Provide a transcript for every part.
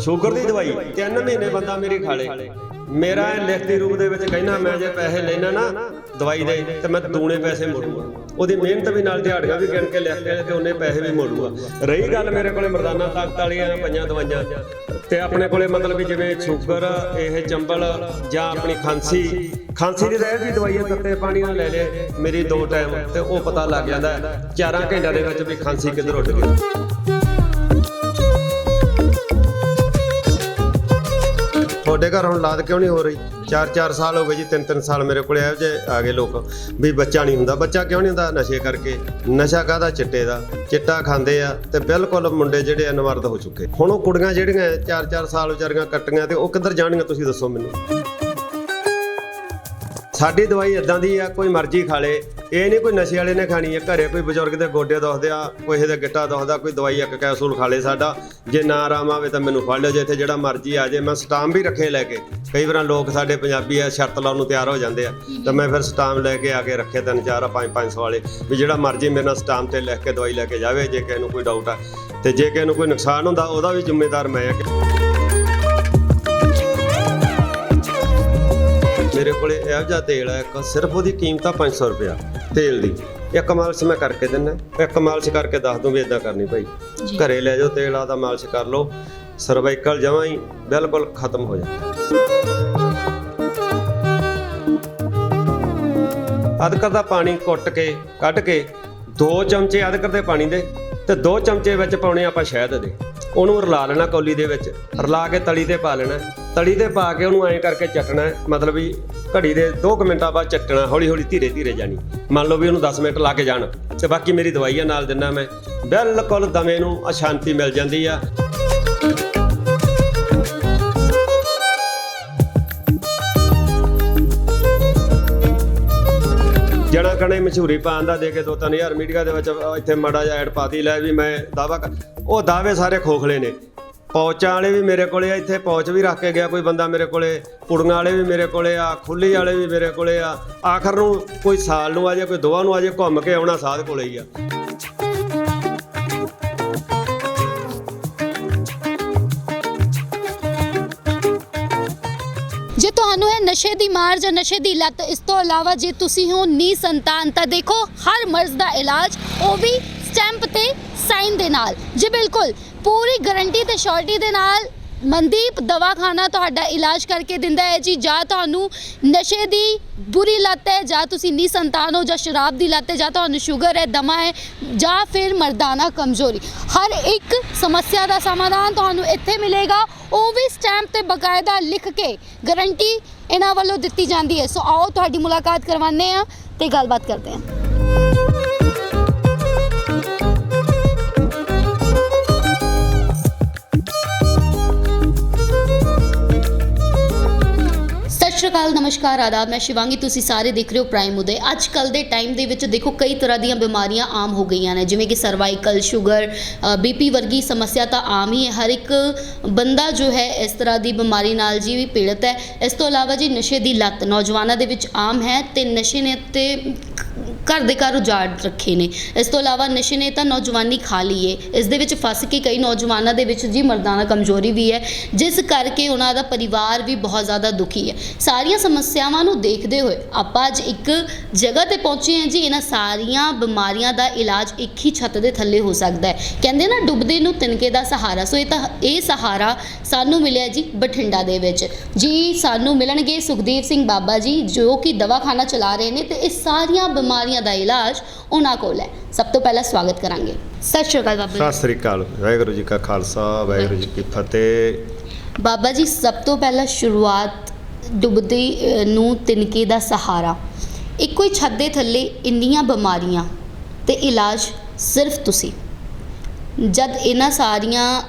Sugar ਦੀ ਦਵਾਈ। 3 ਮਹੀਨੇ ਬੰਦਾ ਮੇਰੀ ਖਾ ਲੇ। ਮੇਰਾ ਲਿਖਤੀ ਰੂਪ ਦੇ ਵਿੱਚ ਕਹਿਣਾ ਮੈਂ ਜੇ ਪੈਸੇ ਲੈਣਾ ਨਾ ਦਵਾਈ ਦੇ ਤੇ ਮੈਂ ਦੂਣੇ ਪੈਸੇ ਮੋੜੂਗਾ। ਉਹਦੀ ਮਿਹਨਤ ਵੀ ਨਾਲ ਦਿਹਾੜੀਆਂ ਵੀ ਗਿਣ ਕੇ ਲਿਖ ਕੇ ਤੇ ਉਹਨੇ ਪੈਸੇ ਵੀ ਮੋੜੂਗਾ। ਰਹੀ ਗੱਲ ਮੇਰੇ ਕੋਲੇ ਮਰਦਾਨਾ ਤਾਕਤ ਵਾਲੀਆਂ ਪਈਆਂ ਦਵਾਈਆਂ। ਤੇ ਆਪਣੇ ਕੋਲੇ ਮਤਲਬ ਵੀ ਜਿਵੇਂ ਸ਼ੂਗਰ ਇਹ ਚੰਬਲ ਜਾਂ ਆਪਣੀ ਖਾਂਸੀ ਖਾਂਸੀ ਦੀ ਰਹਿ ਵੀ ਦਵਾਈ ਤੱਤੇ ਪਾਣੀ ਨਾਲ ਲੈ ਲੈ। ਮੇਰੀ ਦੋ ਟਾਈਮ ਤੇ ਉਹ ਪਤਾ ਲੱਗ ਜਾਂਦਾ ਹੈ, ਚਾਰਾਂ ਘੰਟਿਆਂ ਦੇ ਵਿੱਚ ਵੀ ਖਾਂਸੀ ਕਿੱਧਰ ਉੱਡ ਗਈ। ਤੁਹਾਡੇ ਘਰ ਹੁਣ ਲਾਦ ਕਿਉਂ ਨਹੀਂ ਹੋ ਰਹੀ? 4-4 ਸਾਲ ਹੋ ਗਏ ਜੀ 3-3 ਸਾਲ ਮੇਰੇ ਕੋਲੇ ਇਹੋ ਜਿਹੇ ਆ ਗਏ ਲੋਕ ਵੀ ਬੱਚਾ ਨਹੀਂ ਹੁੰਦਾ। ਬੱਚਾ ਕਿਉਂ ਨਹੀਂ ਹੁੰਦਾ ਨਸ਼ੇ ਕਰਕੇ? ਨਸ਼ਾ ਕਾਹਦਾ ਚਿੱਟੇ ਦਾ? ਚਿੱਟਾ ਖਾਂਦੇ ਆ ਤੇ ਬਿਲਕੁਲ ਮੁੰਡੇ ਜਿਹੜੇ ਅਨਵਰਤ ਹੋ ਚੁੱਕੇ। ਹੁਣ ਉਹ ਕੁੜੀਆਂ ਜਿਹੜੀਆਂ 4-4 ਸਾਲ ਵਿਚਾਰੀਆਂ ਕੱਟੀਆਂ ਤੇ ਉਹ ਕਿੱਧਰ ਜਾਣਗੀਆਂ ਤੁਸੀਂ ਦੱਸੋ ਮੈਨੂੰ? ਸਾਡੀ ਦਵਾਈ ਇਦਾਂ ਦੀ ਆ, ਕੋਈ ਮਰਜ਼ੀ ਖਾ ਲੇ। ਇਹ ਨਹੀਂ ਕੋਈ ਨਸ਼ੇ ਵਾਲੇ ਨੇ ਖਾਣੀ ਹੈ ਘਰੇ ਕੋਈ ਬਜ਼ੁਰਗ ਦੇ ਗੋਡੇ ਦੁਖਦੇ ਆ, ਕੋਈ ਇਹਦੇ ਗਿੱਟਾ ਦੁਖਦਾ, ਕੋਈ ਦਵਾਈ ਇੱਕ ਕੈਪਸੂਲ ਖਾ ਲੇ ਸਾਡਾ। ਜੇ ਨਾ ਆਰਾਮ ਆਵੇ ਤਾਂ ਮੈਨੂੰ ਫੜ ਲਿਓ, ਜੇ ਇੱਥੇ ਜਿਹੜਾ ਮਰਜ਼ੀ ਆ ਜੇ ਮੈਂ ਸਟਾਮ ਵੀ ਰੱਖੇ ਲੈ ਕੇ। ਕਈ ਵਾਰ ਲੋਕ ਸਾਡੇ ਪੰਜਾਬੀ ਆ, ਸ਼ਰਤ ਲਾਉਣ ਨੂੰ ਤਿਆਰ ਹੋ ਜਾਂਦੇ ਆ। ਤਾਂ ਮੈਂ ਫਿਰ ਸਟਾਮ ਲੈ ਕੇ ਆ ਕੇ ਰੱਖੇ ਤਿੰਨ ਚਾਰ ਆ ਪੰਜ 500 ਵਾਲੇ। ਵੀ ਜਿਹੜਾ ਮਰਜ਼ੀ ਮੇਰੇ ਨਾਲ ਸਟਾਮ ਤੇ ਲਿਖ ਕੇ ਦਵਾਈ ਲੈ ਕੇ ਜਾਵੇ, ਜੇ ਕਿਸੇ ਨੂੰ ਕੋਈ ਡਾਊਟ ਆ। ਤੇ ਜੇ ਕਿਸੇ ਨੂੰ ਕੋਈ ਨੁਕਸਾਨ ਹੁੰਦਾ, ਉਹਦਾ ਵੀ ਜ਼ਿੰਮੇਦਾਰ ਮੈਂ ਆ ਮੇਰੇ ਕੋਲੇ ਇਹੋ ਜਿਹਾ ਤੇਲ ਹੈ ਇੱਕ ਸਿਰਫ ਉਹਦੀ ਕੀਮਤ ਆ 500 ਰੁਪਇਆ ਤੇਲ ਦੀ। ਇੱਕ ਮਾਲਸ਼ ਮੈਂ ਕਰਕੇ ਦਿੰਦਾ ਇੱਕ ਮਾਲਸ਼ ਕਰਕੇ ਦੱਸ ਦੂੰ ਵੀ ਇਦਾਂ ਕਰਨੀ ਭਾਈ। ਘਰੇ ਲੈ ਜਾਓ ਤੇਲ ਆਦਾ ਮਾਲਸ਼ ਕਰ ਲਓ ਸਰਵਾਈਕਲ ਜਮਾਂ ਹੀ ਬਿਲਕੁਲ ਖਤਮ ਹੋ ਜਾਂਦਾ। ਅਦਰਕ ਦਾ ਪਾਣੀ ਕੁੱਟ ਕੇ ਕੱਢ ਕੇ 2 ਚਮਚੇ ਅਦਰਕ ਦੇ ਪਾਣੀ ਦੇ ਤੇ 2 ਚਮਚੇ ਵਿੱਚ ਪਾਉਣੇ ਆਪਾਂ ਸ਼ਹਿਦ ਦੇ। ਉਹਨੂੰ ਰਲਾ ਲੈਣਾ ਕੌਲੀ ਦੇ ਵਿੱਚ ਰਲਾ ਕੇ ਤਲੀ ਤੇ ਪਾ ਲੈਣਾ। ਤੜੀ ਤੇ ਪਾ ਕੇ ਉਹਨੂੰ ਐਂ ਕਰਕੇ ਚੱਟਣਾ ਹੈ। ਮਤਲਬ ਵੀ ਘੜੀ ਦੇ 2 ਮਿੰਟਾਂ ਬਾਅਦ ਚੱਟਣਾ ਹੌਲੀ ਹੌਲੀ ਧੀਰੇ ਧੀਰੇ ਜਾਣੀ। ਮੰਨ ਲਓ ਵੀ ਉਹਨੂੰ 10 ਮਿੰਟ ਲੱਗ ਜਾਣ। ਤੇ ਬਾਕੀ ਮੇਰੀ ਦਵਾਈਆਂ ਨਾਲ ਦਿੰਦਾ ਮੈਂ। ਬਿਲਕੁਲ ਦਮੇ ਨੂੰ ਅਸ਼ਾਂਤੀ ਮਿਲ ਜਾਂਦੀ ਆ। ਜਣਾ ਕਣੇ ਮਸ਼ਹੂਰੀ ਪਾਉਣ ਦਾ ਦੇ ਕੇ 2-3000 ਮੀਡੀਆ ਦੇ ਵਿੱਚ ਇੱਥੇ ਮੜਾ ਜਿਹਾ ਐਡ ਪਾਤੀ, ਲੈ ਵੀ ਮੈਂ ਦਾਵਾ ਉਹ ਦਾਅਵੇ ਸਾਰੇ ਖੋਖਲੇ ਨੇ। ਪੌਚਾਂ ਵਾਲੇ ਵੀ ਮੇਰੇ ਕੋਲੇ ਆ, ਇੱਥੇ ਪੌਚ ਵੀ ਰੱਖ ਕੇ ਗਿਆ ਕੋਈ ਬੰਦਾ ਮੇਰੇ ਕੋਲੇ ਕੁੜੀਆਂ ਵਾਲੇ ਵੀ ਮੇਰੇ ਕੋਲੇ ਆ, ਖੁੱਲੀ ਵਾਲੇ ਵੀ ਮੇਰੇ ਕੋਲੇ ਆ। ਆਖਰ ਨੂੰ ਕੋਈ ਸਾਲ ਨੂੰ ਆ ਜਾਏ, ਕੋਈ ਦੋਵਾਂ ਨੂੰ ਆ ਜਾਏ, ਘੁੰਮ ਕੇ ਆਉਣਾ ਸਾਧ ਕੋਲੇ ਹੀ ਆ। ਜੇ ਤੁਹਾਨੂੰ ਹੈ ਨਸ਼ੇ ਦੀ ਮਾਰ ਜਾਂ ਨਸ਼ੇ ਦੀ ਲੱਤ, ਇਸ ਤੋਂ ਇਲਾਵਾ ਜੇ ਤੁਸੀਂ ਹੋ ਨੀ ਸੰਤਾਨ, ਤਾਂ ਦੇਖੋ ਹਰ ਮਰਜ਼ ਦਾ ਇਲਾਜ, ਉਹ ਵੀ ਸਟੈਂਪ ਤੇ ਸਾਈਨ ਦੇ ਨਾਲ। ਜੀ ਬਿਲਕੁਲ ਪੂਰੀ ਗਾਰੰਟੀ ਤੇ ਸ਼ੋਰਟੀ ਦੇ ਨਾਲ ਮਨਦੀਪ ਦਵਾਖਾਨਾ ਤੁਹਾਡਾ ਇਲਾਜ ਕਰਕੇ ਦਿੰਦਾ ਹੈ ਜੀ, ਜਾਂ ਤੁਹਾਨੂੰ ਨਸ਼ੇ ਦੀ ਬੁਰੀ ਲੱਤ ਹੈ, ਜਾਂ ਤੁਸੀਂ ਨੀ ਸੰਤਾਨ ਹੋ, ਜਾਂ ਸ਼ਰਾਬ ਦੀ ਲੱਤ ਹੈ, ਜਾਂ ਤੁਹਾਨੂੰ ਸ਼ੂਗਰ ਹੈ, ਦਮਾ ਹੈ, ਜਾਂ ਫਿਰ ਮਰਦਾਨਾ ਕਮਜ਼ੋਰੀ। ਹਰ ਇੱਕ ਸਮੱਸਿਆ ਦਾ ਸਮਾਧਾਨ ਤੁਹਾਨੂੰ ਇੱਥੇ ਮਿਲੇਗਾ। ਉਹ ਵੀ ਸਟੈਂਪ ਤੇ ਬਕਾਇਦਾ ਲਿਖ ਕੇ ਗਾਰੰਟੀ ਇਹਨਾਂ ਵੱਲੋਂ ਦਿੱਤੀ ਜਾਂਦੀ ਹੈ। ਸੋ ਆਓ ਤੁਹਾਡੀ ਮੁਲਾਕਾਤ ਕਰਵਾਉਂਦੇ ਆ ਤੇ ਗੱਲਬਾਤ ਕਰਦੇ ਹਾਂ। ਅਕਾਲ, ਨਮਸਕਾਰ, ਆਦਾਬ। ਮੈਂ ਸ਼ਿਵਾਂਗੀ, ਤੁਸੀਂ ਸਾਰੇ ਦੇਖ ਰਹੇ ਹੋ ਪ੍ਰਾਈਮ ਉਦੇ ਅੱਜ ਕੱਲ ਦੇ ਟਾਈਮ ਦੇ ਵਿੱਚ ਦੇਖੋ, ਕਈ ਤਰ੍ਹਾਂ ਦੀਆਂ ਬਿਮਾਰੀਆਂ ਆਮ ਹੋ ਗਈਆਂ ਨੇ। ਜਿਵੇਂ ਕਿ ਸਰਵਾਈਕਲ ਸ਼ੂਗਰ ਬੀਪੀ ਵਰਗੀ ਸਮੱਸਿਆ ਤਾਂ ਆਮ ਹੀ ਹੈ। ਹਰ ਇੱਕ ਬੰਦਾ ਜੋ ਹੈ, ਇਸ ਤਰ੍ਹਾਂ ਦੀ ਬਿਮਾਰੀ ਨਾਲ ਜੀ ਵੀ ਪੀੜਤ ਹੈ। ਇਸ ਤੋਂ ਇਲਾਵਾ ਜੀ ਨਸ਼ੇ ਦੀ ਲੱਤ ਨੌਜਵਾਨਾਂ ਦੇ ਵਿੱਚ ਆਮ ਹੈ ਤੇ ਨਸ਼ੇ ਨੇ ਤੇ ਘਰ ਦੇ ਘਰ ਉਜਾੜ ਰੱਖੇ ਨੇ। ਇਸ ਤੋਂ ਇਲਾਵਾ ਨਸ਼ੇ ਨੇ ਤਾਂ ਨੌਜਵਾਨੀ ਖਾ ਲਈ ਏ। ਇਸ ਦੇ ਵਿੱਚ ਫਸ ਕੇ ਕਈ ਨੌਜਵਾਨਾਂ ਦੇ ਵਿੱਚ ਜੀ ਮਰਦਾਨਾ ਕਮਜ਼ੋਰੀ ਵੀ ਹੈ, ਜਿਸ ਕਰਕੇ ਉਹਨਾਂ ਦਾ ਪਰਿਵਾਰ ਵੀ ਬਹੁਤ ਜ਼ਿਆਦਾ ਦੁਖੀ ਹੈ। ਸਾਰੀਆਂ ਸਮੱਸਿਆਵਾਂ ਨੂੰ ਦੇਖਦੇ ਹੋਏ ਆਪਾਂ ਅੱਜ ਇੱਕ ਜਗ੍ਹਾ ਤੇ ਪਹੁੰਚੇ ਹਾਂ ਜੀ। ਇਹਨਾਂ ਸਾਰੀਆਂ ਬਿਮਾਰੀਆਂ ਦਾ ਇਲਾਜ ਇੱਕ ਹੀ ਛੱਤ ਦੇ ਥੱਲੇ ਹੋ ਸਕਦਾ ਹੈ। ਕਹਿੰਦੇ ਨਾ, ਡੁੱਬਦੇ ਨੂੰ ਤਿਨਕੇ ਦਾ ਸਹਾਰਾ। ਸੋ ਇਹ ਤਾਂ, ਇਹ ਸਹਾਰਾ ਸਾਨੂੰ ਮਿਲਿਆ ਜੀ ਬਠਿੰਡਾ ਦੇ ਵਿੱਚ। ਜੀ ਸਾਨੂੰ ਮਿਲਣਗੇ ਸੁਖਦੇਵ ਸਿੰਘ ਬਾਬਾ ਜੀ, ਜੋ ਕਿ ਦਵਾਖਾਨਾ ਚਲਾ ਰਹੇ ਨੇ ਤੇ ਇਹ ਸਾਰੀਆਂ ਬਿਮਾਰੀਆਂ ਦਾ ਇਲਾਜ ਉਹਨਾਂ ਕੋਲ ਹੈ। ਸਭ ਤੋਂ ਪਹਿਲਾਂ ਸਵਾਗਤ ਕਰਾਂਗੇ। ਸਤਿ ਸ਼੍ਰੀ ਅਕਾਲ ਬਾਬਾ ਸਤਿ ਸ੍ਰੀ ਅਕਾਲ। ਵਾਹਿਗੁਰੂ ਜੀ ਕਾ ਖਾਲਸਾ ਵਾਹਿਗੁਰੂ ਜੀ ਕੀ ਫਤਿਹ। ਜੀ ਬਾਬਾ ਜੀ ਸਭ ਤੋਂ ਪਹਿਲਾਂ ਸ਼ੁਰੂਆਤ ਡੁੱਬਦੇ ਨੂੰ ਤਿਨਕੇ ਦਾ ਸਹਾਰਾ। ਇੱਕੋ ਹੀ ਛੱਤ ਦੇ ਥੱਲੇ ਇੰਨੀਆਂ ਬਿਮਾਰੀਆਂ ਤੇ ਇਲਾਜ ਸਿਰਫ ਤੁਸੀਂ। ਜਦ ਇਹਨਾਂ ਸਾਰੀਆਂ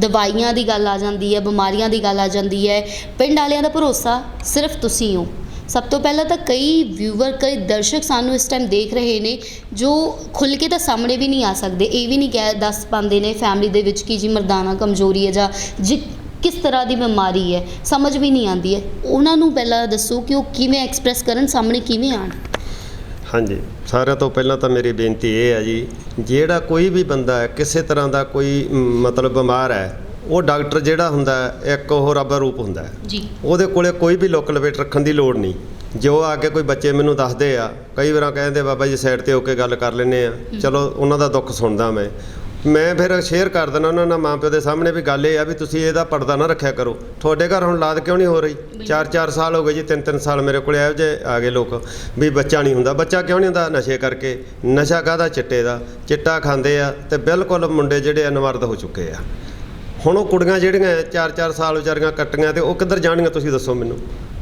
ਦਵਾਈਆਂ ਦੀ ਗੱਲ ਆ ਜਾਂਦੀ ਹੈ ਬਿਮਾਰੀਆਂ ਦੀ ਗੱਲ ਆ ਜਾਂਦੀ ਹੈ ਪਿੰਡ ਵਾਲਿਆਂ ਦਾ ਭਰੋਸਾ ਸਿਰਫ ਤੁਸੀਂ ਹੋ। ਸਭ ਤੋਂ ਪਹਿਲਾਂ ਤਾਂ ਕਈ ਵਿਊਵਰ ਕਈ ਦਰਸ਼ਕ ਸਾਨੂੰ ਇਸ ਟਾਈਮ ਦੇਖ ਰਹੇ ਨੇ, ਜੋ ਖੁੱਲ ਕੇ ਤਾਂ ਸਾਹਮਣੇ ਵੀ ਨਹੀਂ ਆ ਸਕਦੇ। ਇਹ ਵੀ ਨਹੀਂ ਕਹਿ, ਦੱਸ ਪਾਉਂਦੇ ਨੇ ਫੈਮਿਲੀ ਦੇ ਵਿੱਚ ਕਿ ਜੀ ਮਰਦਾਨਾ ਕਮਜ਼ੋਰੀ ਹੈ ਜਾਂ ਜੀ ਕਿਸ ਤਰ੍ਹਾਂ ਦੀ ਬਿਮਾਰੀ ਹੈ, ਸਮਝ ਵੀ ਨਹੀਂ ਆਉਂਦੀ ਹੈ। ਉਹਨਾਂ ਨੂੰ ਪਹਿਲਾਂ ਦੱਸੋ ਕਿ ਉਹ ਕਿਵੇਂ ਐਕਸਪ੍ਰੈਸ ਕਰਨ, ਸਾਹਮਣੇ ਕਿਵੇਂ ਆਣ ਹਾਂਜੀ। ਸਾਰਿਆਂ ਤੋਂ ਪਹਿਲਾਂ ਤਾਂ ਮੇਰੀ ਬੇਨਤੀ ਇਹ ਹੈ ਜੀ, ਜਿਹੜਾ ਕੋਈ ਵੀ ਬੰਦਾ ਕਿਸੇ ਤਰ੍ਹਾਂ ਦਾ ਕੋਈ ਮਤਲਬ ਬਿਮਾਰ ਹੈ ਉਹ ਡਾਕਟਰ ਜਿਹੜਾ ਹੁੰਦਾ ਹੈ, ਇੱਕ ਉਹ ਰੱਬ ਦਾ ਰੂਪ ਹੁੰਦਾ ਹੈ। ਜੀ। ਉਹਦੇ ਕੋਲੇ ਕੋਈ ਵੀ ਲੁੱਕ ਲਪੇਟ ਰੱਖਣ ਦੀ ਲੋੜ ਨਹੀਂ। ਜੋ ਆ ਕੇ ਕੋਈ ਬੱਚੇ ਮੈਨੂੰ ਦੱਸਦੇ ਆ ਕਈ ਵਾਰਾਂ ਕਹਿੰਦੇ ਬਾਬਾ ਜੀ ਸਾਈਡ ਤੇ ਹੋ ਕੇ ਗੱਲ ਕਰ ਲੈਨੇ ਆ। ਚਲੋ ਉਹਨਾਂ ਦਾ ਦੁੱਖ ਸੁਣਦਾ ਮੈਂ। ਮੈਂ ਫਿਰ ਸ਼ੇਅਰ ਕਰ ਦਿੰਦਾ ਉਹਨਾਂ ਨਾਲ ਮਾਪਿਓ ਦੇ ਸਾਹਮਣੇ ਵੀ ਗੱਲ ਇਹ ਆ ਵੀ ਤੁਸੀਂ ਇਹਦਾ ਪਰਦਾ ਨਾ ਰੱਖਿਆ ਕਰੋ। ਤੁਹਾਡੇ ਘਰ ਹੁਣ ਲਾਦ ਕਿਉਂ ਨਹੀਂ ਹੋ ਰਹੀ? 4-4 ਸਾਲ ਹੋ ਗਏ ਜੀ 3-3 ਸਾਲ ਮੇਰੇ ਕੋਲੇ ਇਹੋ ਜਿਹੇ ਆ ਗਏ ਲੋਕ ਵੀ ਬੱਚਾ ਨਹੀਂ ਹੁੰਦਾ। ਬੱਚਾ ਕਿਉਂ ਨਹੀਂ ਹੁੰਦਾ ਨਸ਼ੇ ਕਰਕੇ? ਨਸ਼ਾ ਕਾਹਦਾ ਚਿੱਟੇ ਦਾ? ਚਿੱਟਾ ਖਾਂਦੇ ਆ ਤੇ ਬਿਲਕੁਲ ਮੁੰਡੇ ਜਿਹੜੇ ਅਨਵਰਦ ਹੋ ਚੁੱਕੇ ਆ। ਹੁਣ ਉਹ ਕੁੜੀਆਂ ਜਿਹੜੀਆਂ 4-4 ਸਾਲ ਵਿਚਾਰੀਆਂ ਕੱਟੀਆਂ ਤੇ ਉਹ ਕਿੱਧਰ ਜਾਣਗੀਆਂ ਤੁਸੀਂ ਦੱਸੋ ਮੈਨੂੰ?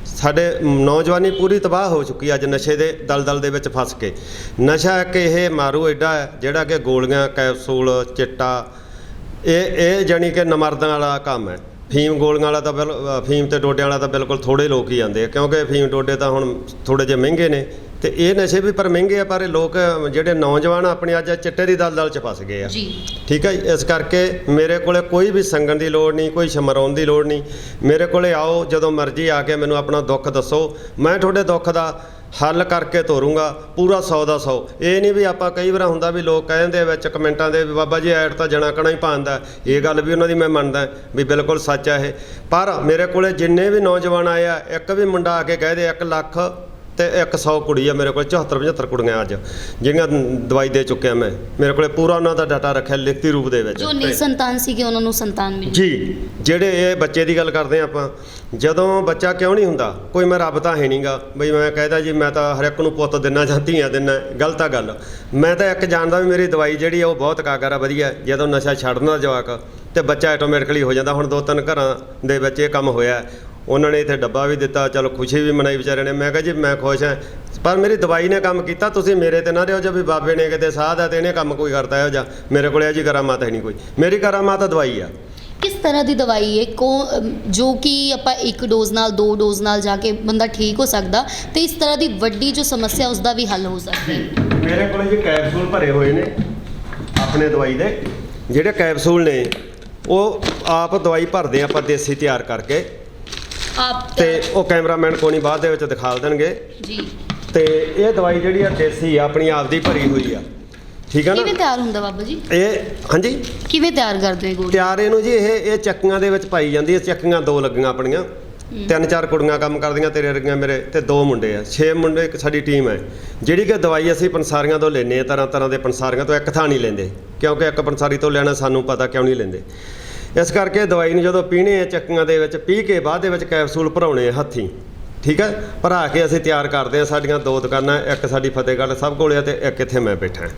ਸਾਡੇ ਨੌਜਵਾਨੀ ਪੂਰੀ ਤਬਾਹ ਹੋ ਚੁੱਕੀ ਅੱਜ ਨਸ਼ੇ ਦੇ ਦਲਦਲ ਦੇ ਵਿੱਚ ਫਸ ਕੇ। ਨਸ਼ਾ ਇੱਕ ਇਹ ਮਾਰੂ ਐਡਾ ਹੈ ਜਿਹੜਾ ਕਿ ਗੋਲੀਆਂ, ਕੈਪਸੂਲ, ਚਿੱਟਾ, ਇਹ ਇਹ ਜਾਣੀ ਕਿ ਨਮਰਦਾਂ ਵਾਲਾ ਕੰਮ ਹੈ। ਫੀਮ ਗੋਲੀਆਂ ਵਾਲਾ ਤਾਂ ਬਿਲ ਫੀਮ ਤੇ ਡੋਡਿਆਂ ਵਾਲਾ ਤਾਂ ਬਿਲਕੁਲ ਥੋੜੇ ਲੋਕ ਹੀ ਆਉਂਦੇ ਆ, ਕਿਉਂਕਿ ਫੀਮ ਡੋਡੇ ਤਾਂ ਹੁਣ ਥੋੜੇ ਜਿਹੇ ਮਹਿੰਗੇ ਨੇ। ਤੇ ਇਹ ਨਸ਼ੇ ਵੀ ਪਰ ਮਹਿੰਗੇ ਆ ਪਰ ਇਹ ਲੋਕ ਜਿਹੜੇ ਨੌਜਵਾਨ ਆਪਣੇ ਅੱਜ ਚਿੱਟੇ ਦੀ ਦਲਦਲ 'ਚ ਫਸ ਗਏ ਆ। ਜੀ। ਠੀਕ ਹੈ? ਇਸ ਕਰਕੇ ਮੇਰੇ ਕੋਲੇ ਕੋਈ ਵੀ ਸੰਗਣ ਦੀ ਲੋੜ ਨਹੀਂ ਕੋਈ ਸ਼ਮਰਾਉਣ ਦੀ ਲੋੜ ਨਹੀਂ। ਮੇਰੇ ਕੋਲੇ ਆਓ ਜਦੋਂ ਮਰਜ਼ੀ ਆ ਕੇ ਮੈਨੂੰ ਆਪਣਾ ਦੁੱਖ ਦੱਸੋ। ਮੈਂ ਤੁਹਾਡੇ ਦੁੱਖ ਦਾ ਹੱਲ ਕਰਕੇ ਤੋਰੂੰਗਾ ਪੂਰਾ 100 ਦਾ 100 ਇਹ ਨਹੀਂ ਵੀ ਆਪਾਂ ਕਈ ਵਾਰ ਹੁੰਦਾ ਵੀ ਲੋਕ ਕਹਿੰਦੇ ਵਿੱਚ ਕਮੈਂਟਾਂ ਦੇ ਵੀ ਬਾਬਾ ਜੀ ਐਡ ਤਾਂ ਜਣਾ ਕਣਾ ਹੀ ਪਾਉਂਦਾ। ਇਹ ਗੱਲ ਵੀ ਉਹਨਾਂ ਦੀ ਮੈਂ ਮੰਨਦਾ ਵੀ ਬਿਲਕੁਲ ਸੱਚ ਹੈ ਇਹ। ਪਰ ਮੇਰੇ ਕੋਲੇ ਜਿੰਨੇ ਵੀ ਨੌਜਵਾਨ ਆਏ ਆ ਇੱਕ ਵੀ ਮੁੰਡਾ ਆ ਕੇ ਕਹਿ ਦੇ 1 ਲੱਖ ਤੇ 100 ਕੁੜੀ ਆ ਮੇਰੇ ਕੋਲ 74 75 ਕੁੜੀਆਂ ਅੱਜ ਜਿਹੜੀਆਂ ਦਵਾਈ ਦੇ ਚੁੱਕਿਆ ਮੈਂ। ਮੇਰੇ ਕੋਲੇ ਪੂਰਾ ਉਹਨਾਂ ਦਾ ਡਾਟਾ ਰੱਖਿਆ ਲਿਖਤੀ ਰੂਪ ਦੇ ਵਿੱਚ। ਜੋ ਨਿਸੰਤਾਨ ਸੀਗੇ ਉਹਨਾਂ ਨੂੰ ਸੰਤਾਨ ਮਿਲੀ। ਜੀ ਜਿਹੜੇ ਇਹ ਬੱਚੇ ਦੀ ਗੱਲ ਕਰਦੇ ਆ ਆਪਾਂ ਜਦੋਂ ਬੱਚਾ ਕਿਉਂ ਨਹੀਂ ਹੁੰਦਾ? ਕੋਈ ਮੈਂ ਰੱਬ ਤਾਂ ਹੈ ਨਹੀਂਗਾ ਬਈ ਮੈਂ ਕਹਿੰਦਾ ਜੀ ਮੈਂ ਤਾਂ ਹਰ ਇੱਕ ਨੂੰ ਪੁੱਤ ਦਿੰਨਾ ਜਾਂ ਧੀਆਂ ਦਿੰਨਾ ਗਲਤ ਆ ਗੱਲ। ਮੈਂ ਤਾਂ ਇੱਕ ਜਾਣਦਾ ਵੀ ਮੇਰੀ ਦਵਾਈ ਜਿਹੜੀ ਆ ਉਹ ਬਹੁਤ ਕਾਗਰ ਆ ਵਧੀਆ। ਜਦੋਂ ਨਸ਼ਾ ਛੱਡਣਾ ਜਵਾਕ ਤੇ ਬੱਚਾ ਆਟੋਮੈਟਿਕਲੀ ਹੋ ਜਾਂਦਾ। ਹੁਣ ਦੋ ਤਿੰਨ ਘਰਾਂ ਦੇ ਵਿੱਚ ਇਹ ਕੰਮ ਹੋਇਆ। ਉਹਨਾਂ ਨੇ ਇੱਥੇ ਡੱਬਾ ਵੀ ਦਿੱਤਾ ਚਲੋ ਖੁਸ਼ੀ ਵੀ ਮਨਾਈ ਵਿਚਾਰੇ ਨੇ। ਮੈਂ ਕਿਹਾ ਜੀ ਮੈਂ ਖੁਸ਼ ਹਾਂ। ਪਰ ਮੇਰੀ ਦਵਾਈ ਨੇ ਕੰਮ ਕੀਤਾ ਤੁਸੀਂ ਮੇਰੇ ਤੇ ਨਾ ਰਿਓ ਜੇ ਵੀ ਬਾਬੇ ਨੇ ਕਿਤੇ ਸਾਧ ਆ ਤੇ ਇਹਨੇ ਕੰਮ ਕੋਈ ਕਰਤਾ ਇਹੋ ਜਿਹਾ। ਮੇਰੇ ਕੋਲੇ ਇਹ ਜੀ ਕਰਾਮਾਤ ਹੈ ਨਹੀਂ ਕੋਈ। ਮੇਰੀ ਕਰਾਮਾਤ ਦਵਾਈ ਆ। ਕਿਸ ਤਰ੍ਹਾਂ ਦੀ ਦਵਾਈ ਹੈ ਕੋ ਜੋ ਕਿ ਆਪਾਂ ਇੱਕ ਡੋਜ਼ ਨਾਲ ਦੋ ਡੋਜ਼ ਨਾਲ ਜਾ ਕੇ ਬੰਦਾ ਠੀਕ ਹੋ ਸਕਦਾ ਤੇ ਇਸ ਤਰ੍ਹਾਂ ਦੀ ਵੱਡੀ ਜੋ ਸਮੱਸਿਆ ਉਸ ਦਾ ਵੀ ਹੱਲ ਹੋ ਸਕਦਾ। ਮੇਰੇ ਕੋਲੇ ਜੀ ਕੈਪਸੂਲ ਭਰੇ ਹੋਏ ਨੇ ਆਪਣੇ ਦਵਾਈ ਦੇ। ਜਿਹੜੇ ਕੈਪਸੂਲ ਨੇ ਉਹ ਆਪ ਦਵਾਈ ਭਰਦੇ ਆਪਾਂ ਦੇਸੀ ਤਿਆਰ ਕਰਕੇ। ਆਪ ਤੇ ਉਹ ਕੈਮਰਾਮੈਨ ਕੋਣੀ ਬਾਅਦ ਦੇ ਵਿੱਚ ਦਿਖਾ ਦੇਣਗੇ। ਜੀ। ਤੇ ਇਹ ਦਵਾਈ ਜਿਹੜੀ ਆ ਦੇਸੀ ਆ ਆਪਣੀ ਆਪ ਦੀ ਭਰੀ ਹੋਈ ਆ। ਠੀਕ ਆ ਕਿਵੇਂ ਨਾ ਤਿਆਰ ਹੁੰਦਾ ਬਾਬਾ ਜੀ? ਇਹ ਹਾਂਜੀ? ਕਿਵੇਂ ਤਿਆਰ ਕਰਦੇ ਹੋ ਗੋਲੀ? ਤਿਆਰ ਇਹਨੂੰ ਜੀ ਇਹ ਇਹ ਚੱਕੀਆਂ ਦੇ ਵਿੱਚ ਪਾਈ ਜਾਂਦੀ ਹੈ ਚੱਕੀਆਂ ਦੋ ਲੱਗੀਆਂ ਆਪਣੀਆਂ। ਤਿੰਨ ਚਾਰ ਕੁੜੀਆਂ ਕੰਮ ਕਰਦੀਆਂ ਤੇਰੇ ਵਰਗੀਆਂ ਮੇਰੇ ਤੇ ਦੋ ਮੁੰਡੇ ਆ। ਛੇ ਮੁੰਡੇ ਇੱਕ ਸਾਡੀ ਟੀਮ ਹੈ ਜਿਹੜੀ ਕਿ ਦਵਾਈ ਅਸੀਂ ਪੰਸਾਰੀਆਂ ਤੋਂ ਲੈਨੇ ਆ ਤਰ੍ਹਾਂ ਤਰ੍ਹਾਂ ਦੇ ਪੰਸਾਰੀਆਂ ਤੋਂ ਇੱਕ ਥਾਂ ਨਹੀਂ ਲੈਂਦੇ। ਕਿਉਂਕਿ ਇੱਕ ਪੰਸਾਰੀ ਤੋਂ ਲੈਣਾ ਸਾਨੂੰ ਪਤਾ ਕਿਉਂ ਨਹੀਂ ਲੈਂਦੇ। ਇਸ ਕਰਕੇ ਦਵਾਈ ਨੂੰ ਜਦੋਂ ਪੀਣੇ ਆ ਚੱਕੀਆਂ ਦੇ ਵਿੱਚ, ਪੀ ਕੇ ਬਾਅਦ ਦੇ ਵਿੱਚ ਕੈਪਸੂਲ ਭਰਾਉਣੇ ਆ ਹੱਥੀਂ। ਠੀਕ ਹੈ? ਭਰਾ ਕੇ ਅਸੀਂ ਤਿਆਰ ਕਰਦੇ ਆ ਸਾਡੀਆਂ ਦੋ ਦੁਕਾਨਾਂ, ਇੱਕ ਸਾਡੀ ਫਤਿਹਗੜ੍ਹ ਸਭ ਕੋਲੇ ਆ ਤੇ ਇੱਕ ਇੱਥੇ ਮੈਂ ਬੈਠਾ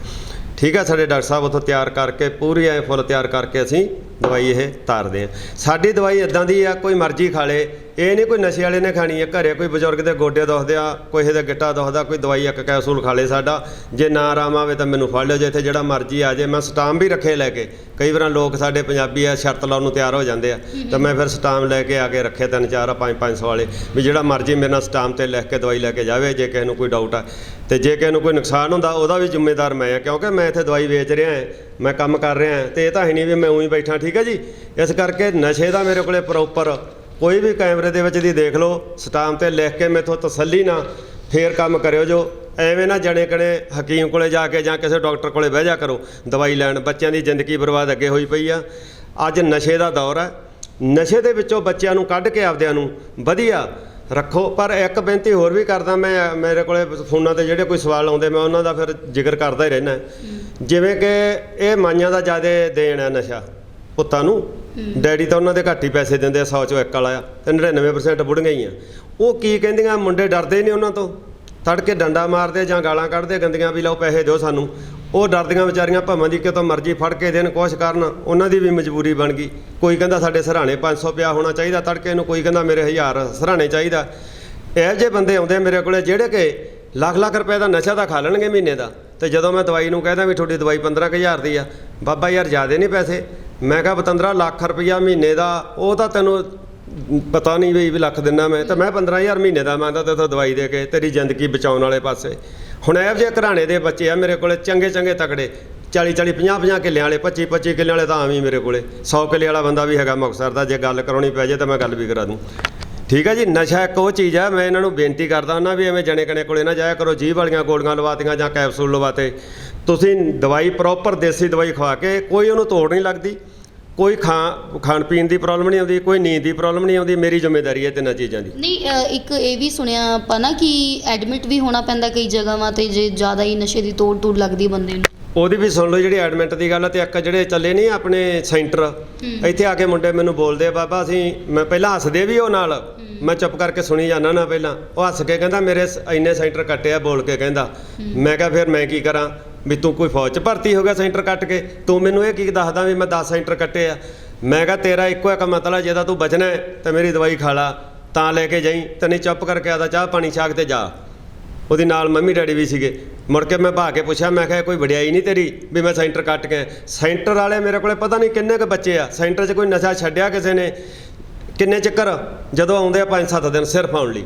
ਠੀਕ ਹੈ ਸਾਡੇ ਡਾਕਟਰ ਸਾਹਿਬ ਉੱਥੋਂ ਤਿਆਰ ਕਰਕੇ, ਪੂਰੀ ਐ ਫੁੱਲ ਤਿਆਰ ਕਰਕੇ ਅਸੀਂ ਦਵਾਈ ਇਹ ਤਾਰਦੇ ਆ। ਸਾਡੀ ਦਵਾਈ ਇਦਾਂ ਦੀ ਆ, ਕੋਈ ਮਰਜ਼ੀ ਖਾ ਲੇ ਇਹ ਨਹੀਂ ਕੋਈ ਨਸ਼ੇ ਵਾਲੇ ਨੇ ਖਾਣੀ ਹੈ, ਘਰੇ ਕੋਈ ਬਜ਼ੁਰਗ ਦੇ ਗੋਡੇ ਦੁਖਦੇ ਆ, ਕੋਈ ਦੇ ਗਿੱਟਾ ਦੁਖਦਾ, ਕੋਈ ਦਵਾਈ ਇੱਕ ਕੈਪਸੂਲ ਖਾ ਲੇ ਸਾਡਾ। ਜੇ ਨਾ ਆਰਾਮ ਆਵੇ ਤਾਂ ਮੈਨੂੰ ਫੜ ਲਿਓ, ਜੇ ਇੱਥੇ ਜਿਹੜਾ ਮਰਜ਼ੀ ਆ ਜੇ। ਮੈਂ ਸਟਾਮ ਵੀ ਰੱਖੇ ਲੈ ਕੇ। ਕਈ ਵਾਰਾਂ ਲੋਕ ਸਾਡੇ ਪੰਜਾਬੀ ਆ, ਸ਼ਰਤ ਲਾਉਣ ਨੂੰ ਤਿਆਰ ਹੋ ਜਾਂਦੇ ਆ। ਤਾਂ ਮੈਂ ਫਿਰ ਸਟਾਮ ਲੈ ਕੇ ਆ ਕੇ ਰੱਖੇ ਤਿੰਨ, ਚਾਰ ਆ ਪੰਜ ਪੰਜ ਸੌ ਵਾਲੇ। ਵੀ ਜਿਹੜਾ ਮਰਜ਼ੀ ਮੇਰੇ ਨਾਲ ਸਟਾਮ ਤੇ ਲਿਖ ਕੇ ਦਵਾਈ ਲੈ ਕੇ ਜਾਵੇ, ਜੇ ਕਿਸੇ ਨੂੰ ਕੋਈ ਡਾਊਟ ਆ। ਤੇ ਜੇ ਕਿਸੇ ਨੂੰ ਕੋਈ ਨੁਕਸਾਨ ਹੁੰਦਾ, ਉਹਦਾ ਵੀ ਜ਼ਿੰਮੇਦਾਰ ਮੈਂ ਆ। ਕਿਉਂਕਿ ਮੈਂ ਇੱਥੇ ਦਵਾਈ ਵੇਚ ਰਿਹਾ ਹਾਂ, ਮੈਂ ਕੰਮ ਕਰ ਰਿਹਾ ਹਾਂ। ਤੇ ਇਹ ਤਾਂ ਹੈ ਨਹੀਂ ਵੀ ਮੈਂ ਉਹੀ ਬੈਠਾ, ਠੀਕ ਹੈ ਜੀ? ਇਸ ਕਰਕੇ ਨਸ਼ੇ ਦਾ ਮੇਰੇ ਕੋਲੇ ਪ੍ਰੋਪਰ ਕੋਈ ਵੀ ਕੈਮਰੇ ਦੇ ਵਿੱਚ ਦੀ ਦੇਖ ਲਓ, ਸਟਾਮ ਤੇ ਲਿਖ ਕੇ ਮੇਥੋਂ ਤਸੱਲੀ ਨਾ ਫੇਰ ਕੰਮ ਕਰਿਓ ਜੋ। ਐਵੇਂ ਨਾ ਜਣੇ ਕਣੇ ਹਕੀਮ ਕੋਲੇ ਜਾ ਕੇ ਜਾਂ ਕਿਸੇ ਡਾਕਟਰ ਕੋਲੇ ਬਹਿ ਜਾ ਕਰੋ। ਦਵਾਈ ਲੈਣ ਬੱਚਿਆਂ ਦੀ ਜ਼ਿੰਦਗੀ ਬਰਬਾਦ ਅੱਗੇ ਹੋਈ ਪਈ ਆ। ਅੱਜ ਨਸ਼ੇ ਦਾ ਦੌਰ ਹੈ ਨਸ਼ੇ ਦੇ ਵਿੱਚੋਂ ਬੱਚਿਆਂ ਨੂੰ ਕੱਢ ਕੇ ਆਪਦਿਆਂ ਨੂੰ ਵਧੀਆ ਰੱਖੋ। ਪਰ ਇੱਕ ਬੇਨਤੀ ਹੋਰ ਵੀ ਕਰਦਾ ਮੈਂ, ਮੇਰੇ ਕੋਲੇ ਫੋਨਾਂ ਤੇ ਜਿਹੜੇ ਕੋਈ ਸਵਾਲ ਆਉਂਦੇ, ਮੈਂ ਉਹਨਾਂ ਦਾ ਫਿਰ ਜ਼ਿਕਰ ਕਰਦਾ ਹੀ ਰਹਿਣਾ ਜਿਵੇਂ ਕਿ ਇਹ ਮਾਈਆਂ ਦਾ ਜ਼ਿਆਦਾ ਦੇਣ ਹੈ ਨਸ਼ਾ, ਪੁੱਤਾਂ ਨੂੰ। ਡੈਡੀ ਤਾਂ ਉਹਨਾਂ ਦੇ ਘੱਟ ਹੀ ਪੈਸੇ ਦਿੰਦੇ ਆ 100 ਚੋਂ ਇੱਕ ਵਾਲਾ ਆ, ਤੇ 99% ਬੁੜੀਆਂ ਹੀ ਆ। ਉਹ ਕੀ ਕਹਿੰਦੀਆਂ, ਮੁੰਡੇ ਡਰਦੇ ਨਹੀਂ ਉਹਨਾਂ ਤੋਂ। ਤੜਕੇ ਡੰਡਾ ਮਾਰਦੇ ਜਾਂ ਗਾਲਾਂ ਕੱਢਦੇ, ਗੰਦੀਆਂ ਵੀ ਲਓ, ਪੈਸੇ ਦਿਓ ਸਾਨੂੰ। ਉਹ ਡਰਦੀਆਂ ਵਿਚਾਰੀਆਂ ਭਾਵੇਂ ਦੀ ਕਿਤੋਂ ਮਰਜ਼ੀ ਫੜ ਕੇ ਦੇਣ, ਕੁਛ ਕਰਨ, ਉਹਨਾਂ ਦੀ ਵੀ ਮਜਬੂਰੀ ਬਣ ਗਈ। ਕੋਈ ਕਹਿੰਦਾ ਸਾਡੇ ਸਰਾਣੇ 500 ਪਿਆ ਹੋਣਾ ਚਾਹੀਦਾ ਤੜਕੇ ਨੂੰ, ਕੋਈ ਕਹਿੰਦਾ ਮੇਰੇ 1000 ਸਰਾਣੇ ਚਾਹੀਦਾ। ਇਹੋ ਜਿਹੇ ਬੰਦੇ ਆਉਂਦੇ ਆ ਮੇਰੇ ਕੋਲੇ, ਜਿਹੜੇ ਕਿ ਲੱਖ ਲੱਖ ਰੁਪਏ ਦਾ ਨਸ਼ਾ ਤਾਂ ਖਾ ਲੈਣਗੇ ਮਹੀਨੇ ਦਾ। ਤੇ ਜਦੋਂ ਮੈਂ ਦਵਾਈ ਨੂੰ ਕਹਿੰਦਾ ਵੀ ਤੁਹਾਡੀ ਦਵਾਈ 15000 ਦੀ ਆ, ਬਾਬਾ ਯਾਰ ਜ਼ਿਆਦੇ ਨਹੀਂ ਪੈਸੇ। ਮੈਂ ਕਿਹਾ 15 ਲੱਖ ਰੁਪਈਆ ਮਹੀਨੇ ਦਾ, ਉਹ ਤਾਂ ਤੈਨੂੰ ਪਤਾ ਨਹੀਂ ਵੀ ਵੀ ਲੱਖ ਦਿੰਨਾ ਮੈਂ। ਤਾਂ ਮੈਂ 15000 ਮਹੀਨੇ ਦਾ ਮੰਗਦਾ ਤਾਂ ਉੱਥੋਂ ਦਵਾਈ ਦੇ ਕੇ ਤੇਰੀ ਜ਼ਿੰਦਗੀ ਬਚਾਉਣ ਵਾਲੇ ਪਾਸੇ। ਹੁਣ ਇਹੋ ਜਿਹੇ ਘਰਾਣੇ ਦੇ ਬੱਚੇ ਆ ਮੇਰੇ ਕੋਲੇ, ਚੰਗੇ ਚੰਗੇ ਤਕੜੇ। 40 40 50 50 ਕਿੱਲਿਆਂ ਵਾਲੇ 25 25 ਕਿੱਲਿਆਂ ਵਾਲੇ ਤਾਂ ਆਵੀਂ ਮੇਰੇ ਕੋਲੇ। 100 ਕਿੱਲੇ ਵਾਲਾ ਬੰਦਾ ਵੀ ਹੈਗਾ ਮੁਕਤਸਰ ਦਾ, ਜੇ ਗੱਲ ਕਰਾਉਣੀ ਪੈ ਜੇ ਤਾਂ ਮੈਂ ਗੱਲ ਵੀ ਕਰਾ ਦੂੰ। ਠੀਕ ਹੈ ਜੀ, ਨਸ਼ਾ ਇੱਕ ਉਹ ਚੀਜ਼ ਆ, ਮੈਂ ਇਹਨਾਂ ਨੂੰ ਬੇਨਤੀ ਕਰਦਾ ਹੁੰਦਾ ਵੀ ਐਵੇਂ ਜਣੇ ਕਣੇ ਕੋਲੇ ਨਾ ਜਾਇਆ ਕਰੋ, ਜੀਭ ਵਾਲੀਆਂ ਗੋਲੀਆਂ ਲਵਾਤੀਆਂ ਜਾਂ ਕੈਪਸੂਲ ਲਵਾਤੇ। ਤੁਸੀਂ ਦਵਾਈ ਪ੍ਰੋਪਰ ਦੇਸੀ ਦਵਾਈ ਖਵਾ ਕੇ ਕੋਈ ਉਹਨੂੰ ਤੋੜ ਨਹੀਂ ਲੱਗਦੀ ਕੋਈ ਖਾਂ ਖਾਣ ਪੀਣ ਦੀ ਪ੍ਰੋਬਲਮ ਨਹੀਂ ਆਉਂਦੀ ਕੋਈ ਨੀਂਦ ਦੀ ਪ੍ਰੋਬਲਮ ਨਹੀਂ ਆਉਂਦੀ ਮੇਰੀ ਜ਼ਿੰਮੇਵਾਰੀ ਹੈ ਤਿੰਨਾਂ ਚੀਜ਼ਾਂ ਦੀ। ਨਹੀਂ ਅ, ਇੱਕ ਇਹ ਵੀ ਸੁਣਿਆ ਆਪਾਂ ਨਾ ਕਿ ਐਡਮਿਟ ਵੀ ਹੋਣਾ ਪੈਂਦਾ ਕਈ ਜਗ੍ਹਾਵਾਂ ਤੇ ਜੇ ਜ਼ਿਆਦਾ ਹੀ ਨਸ਼ੇ ਦੀ ਤੋੜ ਤੂੜ ਲੱਗਦੀ ਬੰਦੇ ਨੂੰ। ਉਹਦੀ ਵੀ ਸੁਣ ਲਓ ਜਿਹੜੀ ਐਡਮਿਟ ਦੀ ਗੱਲ ਆ ਤੇ ਇੱਕ ਜਿਹੜੇ ਚੱਲੇ ਨਹੀਂ ਆਪਣੇ ਸੈਂਟਰ ਇੱਥੇ ਆ ਕੇ ਮੁੰਡੇ ਮੈਨੂੰ ਬੋਲਦੇ ਆ ਬਾਬਾ ਅਸੀਂ ਮੈਂ ਪਹਿਲਾਂ ਹੱਸਦੇ ਵੀ ਉਹ ਨਾਲ ਮੈਂ ਚੁੱਪ ਕਰਕੇ ਸੁਣੀ ਜਾਂਦਾ ਨਾ ਪਹਿਲਾਂ। ਉਹ ਹੱਸ ਕੇ ਕਹਿੰਦਾ ਮੇਰੇ ਸ- ਇੰਨੇ ਸੈਂਟਰ ਕੱਟੇ ਆ ਬੋਲ ਕੇ ਕਹਿੰਦਾ। ਮੈਂ ਕਿਹਾ ਫਿਰ ਮੈਂ ਕੀ ਕਰਾਂ? ਵੀ ਤੂੰ ਕੋਈ ਫੌਜ 'ਚ ਭਰਤੀ ਹੋ ਗਿਆ ਸੈਂਟਰ ਕੱਟ ਕੇ, ਤੂੰ ਮੈਨੂੰ ਇਹ ਕੀ ਦੱਸਦਾ ਵੀ ਮੈਂ 10 ਸੈਂਟਰ ਕੱਟੇ ਆ? ਮੈਂ ਕਿਹਾ ਤੇਰਾ ਇੱਕੋ ਇੱਕ ਮਤਲਬ ਜੇ ਤੂੰ ਬਚਣਾ ਹੈ, ਤੇ ਮੇਰੀ ਦਵਾਈ ਖਾ ਲਾ, ਤਾਂ ਲੈ ਕੇ ਜਾਈ, ਤੇ ਨਹੀਂ ਚੁੱਪ ਕਰਕੇ ਆਦਾ ਚਾਹ ਪਾਣੀ ਛਾਕ ਤੇ ਜਾ। ਉਹਦੇ ਨਾਲ ਮੰਮੀ ਡੈਡੀ ਵੀ ਸੀਗੇ। ਮੁੜ ਕੇ ਮੈਂ ਭਾ ਕੇ ਪੁੱਛਿਆ, ਮੈਂ ਕਿਹਾ ਕੋਈ ਵਡਿਆਈ ਨਹੀਂ ਤੇਰੀ ਵੀ ਮੈਂ ਸੈਂਟਰ ਕੱਟ ਕੇ ਸੈਂਟਰ ਵਾਲੇ ਮੇਰੇ ਕੋਲੇ ਪਤਾ ਨਹੀਂ ਕਿੰਨੇ ਕੁ ਬੱਚੇ ਆ। ਸੈਂਟਰ 'ਚ ਕੋਈ ਨਸ਼ਾ ਛੱਡਿਆ ਕਿਸੇ ਨੇ? ਕਿੰਨੇ ਚੱਕਰ? ਜਦੋਂ ਆਉਂਦੇ ਆ 5-7 ਦਿਨ ਸਿਰਫ ਆਉਣ ਲਈ।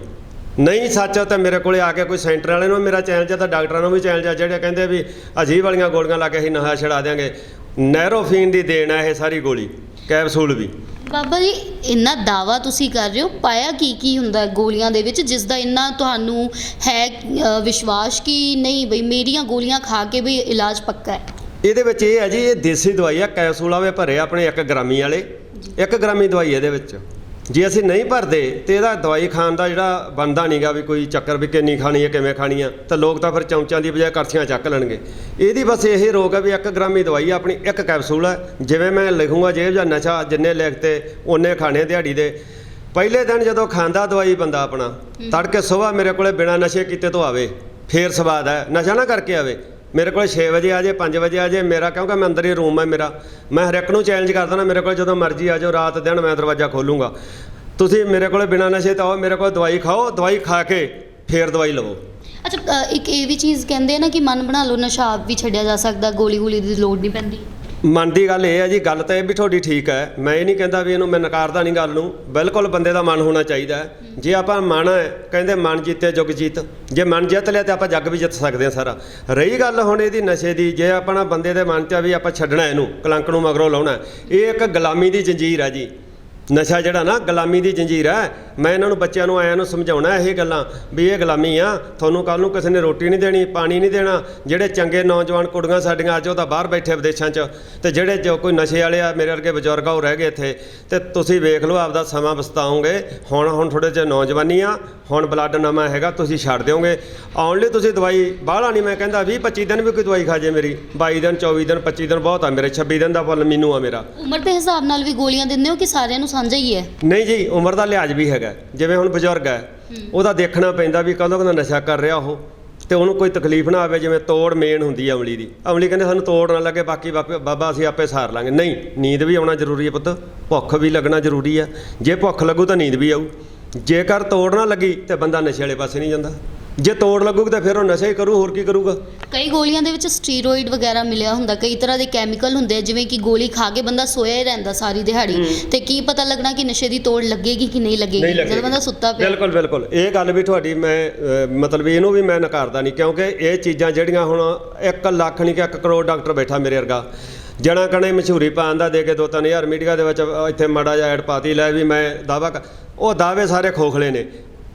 ਨਹੀਂ ਸੱਚ ਤਾਂ ਮੇਰੇ ਕੋਲੇ ਆ ਕੇ ਕੋਈ ਸੈਂਟਰ ਵਾਲੇ ਨੂੰ ਮੇਰਾ ਚੈਲੰਜ ਆ ਤਾਂ ਡਾਕਟਰਾਂ ਨੂੰ ਵੀ ਚੈਲੰਜ ਆ ਜਿਹੜੇ ਕਹਿੰਦੇ ਵੀ ਅਜੀਬ ਵਾਲੀਆਂ ਗੋਲੀਆਂ ਲਾ ਕੇ ਅਸੀਂ ਨਸ਼ਾ ਛਡਾ ਦਿਆਂਗੇ। ਨੈਰੋਫੀਨ ਦੀ ਦੇਣ ਆ ਇਹ ਸਾਰੀ ਗੋਲੀ ਕੈਪਸੂਲ ਵੀ। ਬਾਬਾ ਜੀ ਇੰਨਾ ਦਾਵਾ ਤੁਸੀਂ ਕਰ ਰਹੇ ਹੋ ਪਾਇਆ ਕੀ ਕੀ ਹੁੰਦਾ ਹੈ ਗੋਲੀਆਂ ਦੇ ਵਿੱਚ ਜਿਸ ਦਾ ਇੰਨਾ ਤੁਹਾਨੂੰ ਹੈ ਅ, ਵਿਸ਼ਵਾਸ ਕਿ ਨਹੀਂ ਬਈ ਮੇਰੀਆਂ ਗੋਲੀਆਂ ਖਾ ਕੇ ਵੀ ਇਲਾਜ ਪੱਕਾ ਹੈ? ਇਹਦੇ ਵਿੱਚ ਇਹ ਹੈ ਜੀ ਇਹ ਦੇਸੀ ਦਵਾਈ ਆ ਕੈਪਸੂਲ ਆਵੇ ਭਰੇ ਆਪਣੇ 1 ਗ੍ਰਾਮੀ ਵਾਲੇ 1 ਗ੍ਰਾਮੀ ਦਵਾਈ ਇਹਦੇ ਵਿੱਚ। ਜੇ ਅਸੀਂ ਨਹੀਂ ਭਰਦੇ ਤੇ ਇਹਦਾ ਦਵਾਈ ਖਾਣ ਦਾ ਜਿਹੜਾ ਬੰਦਾ ਨਹੀਂਗਾ ਵੀ ਕੋਈ ਚੱਕਰ ਵੀ ਕਿੰਨੀ ਖਾਣੀ ਹੈ, ਕਿਵੇਂ ਖਾਣੀ ਆ ਤਾਂ ਲੋਕ ਤਾਂ ਫਿਰ ਚਮਚਾਂ ਦੀ ਬਜਾਏ ਕਰਸੀਆਂ ਚੱਕ ਲੈਣਗੇ। ਇਹਦੀ ਬਸ ਇਹ ਰੋਗ ਹੈ ਵੀ 1 ਗ੍ਰਾਮੀ ਦਵਾਈ ਆਪਣੀ ਇੱਕ ਕੈਪਸੂਲ ਹੈ। ਜਿਵੇਂ ਮੈਂ ਲਿਖੂੰਗਾ ਜੇਬ ਜਾਂ ਨਸ਼ਾ ਜਿੰਨੇ ਲਿਖਤੇ ਉਹਨੇ ਖਾਣੇ ਦਿਹਾੜੀ ਦੇ। ਪਹਿਲੇ ਦਿਨ ਜਦੋਂ ਖਾਂਦਾ ਦਵਾਈ ਬੰਦਾ ਆਪਣਾ, ਤੜਕੇ ਸਵੇਰ ਮੇਰੇ ਕੋਲੇ ਬਿਨਾ ਨਸ਼ੇ ਕੀਤੇ ਤੋਂ ਆਵੇ, ਫੇਰ ਸਵਾਦ ਹੈ। ਨਸ਼ਾ ਨਾ ਕਰਕੇ ਆਵੇ। ਮੇਰੇ ਕੋਲ 6 ਵਜੇ ਆ ਜੇ 5 ਵਜੇ ਆ ਜੇ ਮੇਰਾ ਕਿਉਂਕਿ ਮੈਂ ਅੰਦਰ ਹੀ ਰੂਮ ਹੈ ਮੇਰਾ। ਮੈਂ ਹਰ ਇੱਕ ਨੂੰ ਚੈਲੰਜ ਕਰਦਾ ਨਾ ਮੇਰੇ ਕੋਲ ਜਦੋਂ ਮਰਜ਼ੀ ਆ ਜਾਓ, ਰਾਤ ਦਿਨ ਮੈਂ ਦਰਵਾਜ਼ਾ ਖੋਲੂੰਗਾ। ਤੁਸੀਂ ਮੇਰੇ ਕੋਲ ਬਿਨਾਂ ਨਸ਼ੇ ਤੋਂ ਆਓ, ਮੇਰੇ ਕੋਲ ਦਵਾਈ ਖਾਓ, ਦਵਾਈ ਖਾ ਕੇ ਫੇਰ ਦਵਾਈ ਲਵੋ। ਅੱਛਾ ਇੱਕ ਇਹ ਵੀ ਚੀਜ਼ ਕਹਿੰਦੇ ਆ ਨਾ ਕਿ ਮਨ ਬਣਾ ਲਓ, ਨਸ਼ਾ ਆਪ ਵੀ ਛੱਡਿਆ ਜਾ ਸਕਦਾ ਗੋਲੀ ਗੋਲੀ ਦੀ ਲੋੜ ਨਹੀਂ ਪੈਂਦੀ। ਮਨ ਦੀ ਗੱਲ ਇਹ ਹੈ ਜੀ, ਗੱਲ ਤਾਂ ਇਹ ਵੀ ਤੁਹਾਡੀ ਠੀਕ ਹੈ। ਮੈਂ ਇਹ ਨਹੀਂ ਕਹਿੰਦਾ ਵੀ ਇਹਨੂੰ ਮੈਂ ਨਕਾਰਦਾ ਨਹੀਂ ਗੱਲ ਨੂੰ। ਬਿਲਕੁਲ ਬੰਦੇ ਦਾ ਮਨ ਹੋਣਾ ਚਾਹੀਦਾ ਹੈ। ਜੇ ਆਪਾਂ ਮਨ ਹੈ, ਕਹਿੰਦੇ ਮਨ ਜੀਤੇ ਜੁਗ ਜੀਤ। ਜੇ ਮਨ ਜਿੱਤ ਲਿਆ ਤੇ ਆਪਾਂ ਜੱਗ ਵੀ ਜਿੱਤ ਸਕਦੇ ਹਾਂ ਸਾਰਾ। ਰਹੀ ਗੱਲ ਹੁਣ ਇਹਦੀ ਨਸ਼ੇ ਦੀ, ਜੇ ਆਪਣਾ ਬੰਦੇ ਦੇ ਮਨ 'ਚ ਆ ਵੀ ਆਪਾਂ ਛੱਡਣਾ ਇਹਨੂੰ, ਕਲੰਕ ਨੂੰ ਮਗਰੋਂ ਲਾਉਣਾ। ਇਹ ਇੱਕ ਗੁਲਾਮੀ ਦੀ ਜੰਜੀਰ ਹੈ ਜੀ। ਨਸ਼ਾ ਜਿਹੜਾ ਨਾ ਗੁਲਾਮੀ ਦੀ ਜੰਜੀਰ ਹੈ। ਮੈਂ ਇਹਨਾਂ ਨੂੰ ਬੱਚਿਆਂ ਨੂੰ ਆਇਆਂ ਨੂੰ ਸਮਝਾਉਣਾ ਇਹ ਗੱਲਾਂ ਵੀ ਇਹ ਗੁਲਾਮੀ ਆ। ਤੁਹਾਨੂੰ ਕੱਲ ਨੂੰ ਕਿਸੇ ਨੇ ਰੋਟੀ ਨਹੀਂ ਦੇਣੀ, ਪਾਣੀ ਨਹੀਂ ਦੇਣਾ। ਜਿਹੜੇ ਚੰਗੇ ਨੌਜਵਾਨ ਕੁੜੀਆਂ ਸਾਡੀਆਂ ਅੱਜ ਉਹ ਤਾਂ ਬਾਹਰ ਬੈਠੇ ਵਿਦੇਸ਼ਾਂ 'ਚ। ਤੇ ਜਿਹੜੇ ਜੋ ਕੋਈ ਨਸ਼ੇ ਵਾਲੇ ਆ, ਮੇਰੇ ਵਰਗੇ ਬਜ਼ੁਰਗ ਆ, ਉਹ ਰਹਿ ਗਏ ਇੱਥੇ। ਤੇ ਤੁਸੀਂ ਵੇਖ ਲਓ, ਆਪਦਾ ਸਮਾਂ ਬਸਤਾਓਗੇ। ਹੁਣ ਹੁਣ ਥੋੜੇ ਜਿਹਾ ਨੌਜਵਾਨੀ ਆ। ਹੁਣ ਬਲੱਡ ਨਵਾਂ ਹੈਗਾ ਤੁਸੀਂ ਛੱਡ ਦਿਓਗੇ। ਆਉਣ ਲਈ ਤੁਸੀਂ ਦਵਾਈ ਬਾਹਲਾ ਨਹੀਂ ਮੈਂ ਕਹਿੰਦਾ 20 25 ਦਿਨ ਵੀ ਕੋਈ ਦਵਾਈ ਖਾ ਜੇ ਮੇਰੀ। 22 ਦਿਨ 24 ਦਿਨ 25 ਦਿਨ ਬਹੁਤ ਆ ਮੇਰੇ 26 ਦਿਨ ਦਾ ਫਲ ਮੈਨੂੰ ਆ ਮੇਰਾ। ਉਮਰ ਦੇ ਹਿਸਾਬ ਨਾਲ ਵੀ ਗੋਲੀਆਂ ਦਿੰਦੇ ਹੋ ਕਿ ਸਾਰਿਆਂ ਨੂੰ ਸਾਂਝਾ ਹੀ ਹੈ? ਨਹੀਂ ਜੀ ਉਮਰ ਦਾ ਲਿਹਾਜ਼ ਵੀ ਹੈਗਾ। ਜਿਵੇਂ ਹੁਣ ਬਜ਼ੁਰਗ ਹੈ ਉਹਦਾ ਦੇਖਣਾ ਪੈਂਦਾ ਵੀ ਕਦੋਂ ਕਦੋਂ ਨਸ਼ਾ ਕਰ ਰਿਹਾ ਉਹ। ਤੇ ਉਹਨੂੰ ਕੋਈ ਤਕਲੀਫ ਨਾ ਆਵੇ ਜਿਵੇਂ ਤੋੜ ਮੇਨ ਹੁੰਦੀ ਹੈ ਅਮਲੀ ਦੀ। ਅਮਲੀ ਕਹਿੰਦੇ ਸਾਨੂੰ ਤੋੜ ਨਾ ਲੱਗੇ ਬਾਕੀ ਬਾਬਾ ਅਸੀਂ ਆਪੇ ਸਾਰ ਲਾਂਗੇ। ਨਹੀਂ ਨੀਂਦ ਵੀ ਆਉਣਾ ਜ਼ਰੂਰੀ ਹੈ ਪੁੱਤ। ਭੁੱਖ ਵੀ ਲੱਗਣਾ ਜ਼ਰੂਰੀ ਹੈ ਜੇ ਭੁੱਖ ਲੱਗੂ ਤਾਂ ਨੀਂਦ ਵੀ ਆਊ। ਜੇਕਰ ਤੋੜ ਨਾ ਲੱਗੀ ਤੇ ਬੰਦਾ ਨਸ਼ੇ ਵਾਲੇ ਪਾਸੇ ਨਹੀਂ ਜਾਂਦਾ। ਜੇ ਤੋੜ ਲੱਗੂਗੀ ਤਾਂ ਫਿਰ ਉਹ ਨਸ਼ਾ ਹੀ ਕਰੂ ਹੋਰ ਕੀ ਕਰੂਗਾ? ਕਈ ਗੋਲੀਆਂ ਦੇ ਵਿੱਚ ਸਟੀਰੋਇਡ ਵਗੈਰਾ ਮਿਲਿਆ ਹੁੰਦਾ ਕਈ ਤਰ੍ਹਾਂ ਦੇ ਕੈਮੀਕਲ ਹੁੰਦੇ ਆ ਜਿਵੇਂ ਕਿ ਗੋਲੀ ਖਾ ਕੇ ਬੰਦਾ ਸੋਇਆ ਹੀ ਰਹਿੰਦਾ ਸਾਰੀ ਦਿਹਾੜੀ। ਤੇ ਕੀ ਪਤਾ ਲੱਗਣਾ ਕਿ ਨਸ਼ੇ ਦੀ ਤੋੜ ਲੱਗੇਗੀ ਕਿ ਨਹੀਂ ਲੱਗੇਗੀ ਜਦੋਂ ਬੰਦਾ ਸੁੱਤਾ ਪਿਆ। ਬਿਲਕੁਲ ਬਿਲਕੁਲ। ਇਹ ਗੱਲ ਵੀ ਤੁਹਾਡੀ ਮੈਂ ਮਤਲਬ ਇਹਨੂੰ ਵੀ ਮੈਂ ਨਕਾਰਦਾ ਨਹੀਂ ਕਿਉਂਕਿ ਇਹ ਚੀਜ਼ਾਂ ਜਿਹੜੀਆਂ ਹੁਣ 1 ਲੱਖ ਨਹੀਂ ਕਿ 1 ਕਰੋੜ ਡਾਕਟਰ ਬੈਠਾ ਮੇਰੇ ਵਰਗਾ। ਜਣਾ ਕਣੇ ਮਸ਼ਹੂਰੀ ਪਾਉਣ ਦਾ ਦੇ ਕੇ 2-3000 ਮੀਡੀਆ ਦੇ ਵਿੱਚ ਇੱਥੇ ਮਾੜਾ ਜਿਹਾ ਐਡ ਪਾਤੀ, ਲੈ ਵੀ ਮੈਂ ਦਾਵਾ ਉਹ ਦਾਅਵੇ ਸਾਰੇ ਖੋਖਲੇ ਨੇ।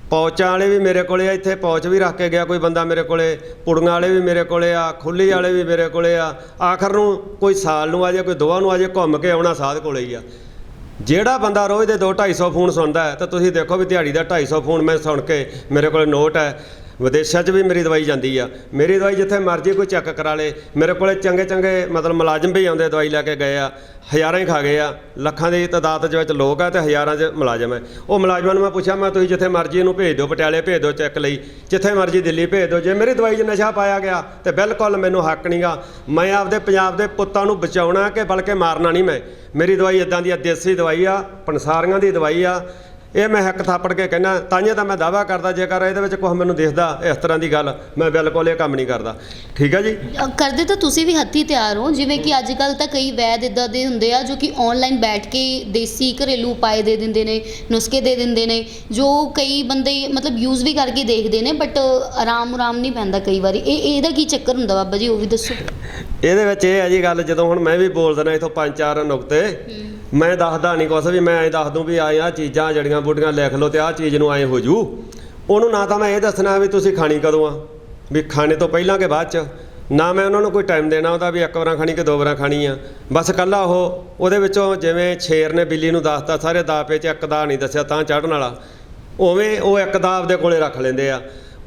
ਪੌਚਾਂ ਵਾਲੇ ਵੀ ਮੇਰੇ ਕੋਲੇ ਆ, ਇੱਥੇ ਪੌਚ ਵੀ ਰੱਖ ਕੇ ਗਿਆ ਕੋਈ ਬੰਦਾ ਮੇਰੇ ਕੋਲੇ, ਪੁੜੀਆਂ ਵਾਲੇ ਵੀ ਮੇਰੇ ਕੋਲੇ ਆ, ਖੁੱਲੀ ਵਾਲੇ ਵੀ ਮੇਰੇ ਕੋਲੇ ਆ। ਆਖਰ ਨੂੰ ਕੋਈ ਸਾਲ ਨੂੰ ਆ ਜਾਏ, ਕੋਈ ਦੋਵਾਂ ਨੂੰ ਆ ਜਾਏ, ਘੁੰਮ ਕੇ ਆਉਣਾ ਸਾਧ ਕੋਲੇ ਹੀ ਆ। ਜਿਹੜਾ ਬੰਦਾ ਰੋਜ਼ ਦੇ 2 250 ਫੋਨ ਸੁਣਦਾ ਤਾਂ ਤੁਸੀਂ ਦੇਖੋ ਵੀ ਦਿਹਾੜੀ ਦਾ 250 ਫੋਨ ਮੈਂ ਸੁਣ ਕੇ ਮੇਰੇ ਕੋਲ ਨੋਟ ਹੈ। ਵਿਦੇਸ਼ਾਂ 'ਚ ਵੀ ਮੇਰੀ ਦਵਾਈ ਜਾਂਦੀ ਆ। ਮੇਰੀ ਦਵਾਈ ਜਿੱਥੇ ਮਰਜ਼ੀ ਕੋਈ ਚੈੱਕ ਕਰਾ ਲੇ। ਮੇਰੇ ਕੋਲੇ ਚੰਗੇ ਚੰਗੇ ਮਤਲਬ ਮੁਲਾਜ਼ਮ ਵੀ ਆਉਂਦੇ ਦਵਾਈ ਲੈ ਕੇ ਗਏ ਆ। ਹਜ਼ਾਰਾਂ ਹੀ ਖਾ ਗਏ ਆ। ਲੱਖਾਂ ਦੀ ਤਾਦਾਦ ਦੇ ਵਿੱਚ ਲੋਕ ਆ ਤੇ ਹਜ਼ਾਰਾਂ 'ਚ ਮੁਲਾਜ਼ਮ ਹੈ ਉਹ ਮੁਲਾਜ਼ਮਾਂ ਨੂੰ ਮੈਂ ਪੁੱਛਿਆ, ਮੈਂ ਤੁਸੀਂ ਜਿੱਥੇ ਮਰਜ਼ੀ ਇਹਨੂੰ ਭੇਜ ਦਿਓ, ਪਟਿਆਲੇ ਭੇਜ ਦਿਓ ਚੈੱਕ ਲਈ। ਜਿੱਥੇ ਮਰਜ਼ੀ ਦਿੱਲੀ ਭੇਜ ਦਿਓ। ਜੇ ਮੇਰੀ ਦਵਾਈ 'ਚ ਨਸ਼ਾ ਪਾਇਆ ਗਿਆ, ਤੇ ਬਿਲਕੁਲ ਮੈਨੂੰ ਹੱਕ ਨਹੀਂਗਾ ਮੈਂ ਆਪਦੇ ਪੰਜਾਬ ਦੇ ਪੁੱਤਾਂ ਨੂੰ ਬਚਾਉਣਾ ਕਿ ਬਲਕਿ ਮਾਰਨਾ ਨਹੀਂ ਮੈਂ। ਮੇਰੀ ਦਵਾਈ ਇਦਾਂ ਦੀ ਆ, ਦੇਸੀ ਦਵਾਈ ਆ ਪੰਸਾਰੀਆਂ ਦੀ ਦਵਾਈ ਆ। ਇਹ ਮੈਂ ਹੱਕ ਥਾਪੜ ਕੇ ਕਹਿਣਾ ਤਾਂਹੀਓ ਤਾਂ ਮੈਂ ਦਾਵਾ ਕਰਦਾ ਜੇਕਰ ਇਹਦੇ ਵਿੱਚ ਕੁਝ ਮੈਨੂੰ ਦਿਖਦਾ ਇਸ ਤਰ੍ਹਾਂ ਦੀ ਗੱਲ ਮੈਂ ਬਿਲਕੁਲ ਇਹ ਕੰਮ ਨਹੀਂ ਕਰਦਾ। ਠੀਕ ਹੈ ਜੀ? ਕਰਦੇ ਤਾਂ ਤੁਸੀਂ ਵੀ ਹੱਥੀ ਤਿਆਰ ਹੋ ਜਿਵੇਂ ਕਿ ਅੱਜ ਕੱਲ ਤਾਂ ਕਈ ਵੈਦ ਇਦਾਂ ਦੇ ਹੁੰਦੇ ਆ ਜੋ ਕਿ ਆਨਲਾਈਨ ਬੈਠ ਕੇ ਦੇਸੀ ਘਰੇਲੂ ਉਪਾਏ ਦੇ ਦਿੰਦੇ ਨੇ ਨੁਸਖੇ ਦੇ ਦਿੰਦੇ ਨੇ ਜੋ ਕਈ ਬੰਦੇ ਮਤਲਬ ਯੂਜ਼ ਵੀ ਕਰਕੇ ਦੇਖਦੇ ਨੇ ਬਟ ਆਰਾਮ ਆਰਾਮ ਨਹੀਂ ਪੈਂਦਾ ਕਈ ਵਾਰੀ। ਇਹ ਇਹਦਾ ਕੀ ਚੱਕਰ ਹੁੰਦਾ ਬਾਬਾ ਜੀ ਉਹ ਵੀ ਦੱਸੋ। ਇਹਦੇ ਵਿੱਚ ਇਹ ਹੈ ਜੀ ਗੱਲ ਜਦੋਂ ਹੁਣ ਮੈਂ ਵੀ ਬੋਲ ਦਿੰਦਾ ਇਥੋਂ ਪੰਜ ਚਾਰ ਨੁਕਤੇ ਮੈਂ ਦੱਸਦਾ ਨਹੀਂ ਕੁਛ ਵੀ, ਮੈਂ ਐਂ ਦੱਸ ਦੂੰ ਵੀ ਆਏ ਆ ਚੀਜ਼ਾਂ ਜੜੀਆਂ ਬੂਟੀਆਂ ਲਿਖ ਲਓ ਤੇ ਆਹ ਚੀਜ਼ ਨੂੰ ਐਂ ਹੋ ਜੂ। ਉਹਨੂੰ ਨਾ ਤਾਂ ਮੈਂ ਇਹ ਦੱਸਣਾ ਵੀ ਤੁਸੀਂ ਖਾਣੀ ਕਦੋਂ ਆ, ਵੀ ਖਾਣੇ ਤੋਂ ਪਹਿਲਾਂ ਕਿ ਬਾਅਦ ਚ? ਨਾ ਮੈਂ ਉਹਨਾਂ ਨੂੰ ਕੋਈ ਟਾਈਮ ਦੇਣਾ ਉਹਦਾ ਵੀ ਇੱਕ ਵਾਰਾਂ ਖਾਣੀ ਕਿ ਦੋ ਵਾਰਾਂ ਖਾਣੀ ਆ। ਬਸ ਕੱਲਾ ਉਹ, ਉਹਦੇ ਵਿੱਚੋਂ ਜਿਵੇਂ ਸ਼ੇਰ ਨੇ ਬਿੱਲੀ ਨੂੰ ਦੱਸਤਾ, ਸਾਰੇ ਦਾਪੇ 'ਚ ਇੱਕ ਦਾ ਨਹੀਂ ਦੱਸਿਆ ਤਾਂ ਚੜਨ ਵਾਲਾ। ਉਵੇਂ ਉਹ ਇੱਕ ਦਾ ਆਪਦੇ ਕੋਲੇ ਰੱਖ ਲੈਂਦੇ ਆ।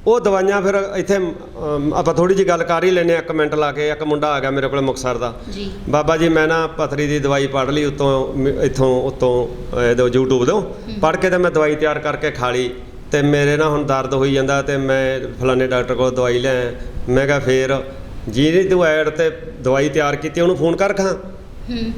ਉਹ ਦਵਾਈਆਂ ਫਿਰ ਇੱਥੇ ਅਮ, ਆਪਾਂ ਥੋੜੀ ਜੀ ਗੱਲ ਕਰ ਹੀ ਲੈਨੇ ਇੱਕ ਮਿੰਟ ਲਾ ਕੇ ਇੱਕ ਮੁੰਡਾ ਆ ਗਿਆ ਮੇਰੇ ਕੋਲੇ ਮੁਕਤਸਰ ਦਾ। ਜੀ। ਬਾਬਾ ਜੀ ਮੈਂ ਨਾ ਪਥਰੀ ਦੀ ਦਵਾਈ ਪੜ ਲਈ ਉਤੋਂ ਇੱਥੋਂ ਉਤੋਂ ਇਹਦੇ YouTube ਤੋਂ। ਪੜ ਕੇ ਤੇ ਮੈਂ ਦਵਾਈ ਤਿਆਰ ਕਰਕੇ ਖਾ ਲਈ। ਤੇ ਮੇਰੇ ਨਾ ਹੁਣ ਦਰਦ ਹੋਈ ਜਾਂਦਾ ਤੇ ਮੈਂ ਫਲਾਣੇ ਡਾਕਟਰ ਕੋਲ ਦਵਾਈ ਲੈ ਆਇਆ। ਮੈਂ ਕਿਹਾ ਫੇਰ ਜਿਹਦੀ ਤੂੰ ਐਡ ਤੇ ਦਵਾਈ ਤਿਆਰ ਕੀਤੀ ਉਹਨੂੰ ਫੋਨ ਕਰ ਖਾਂ। ਹੂੰ।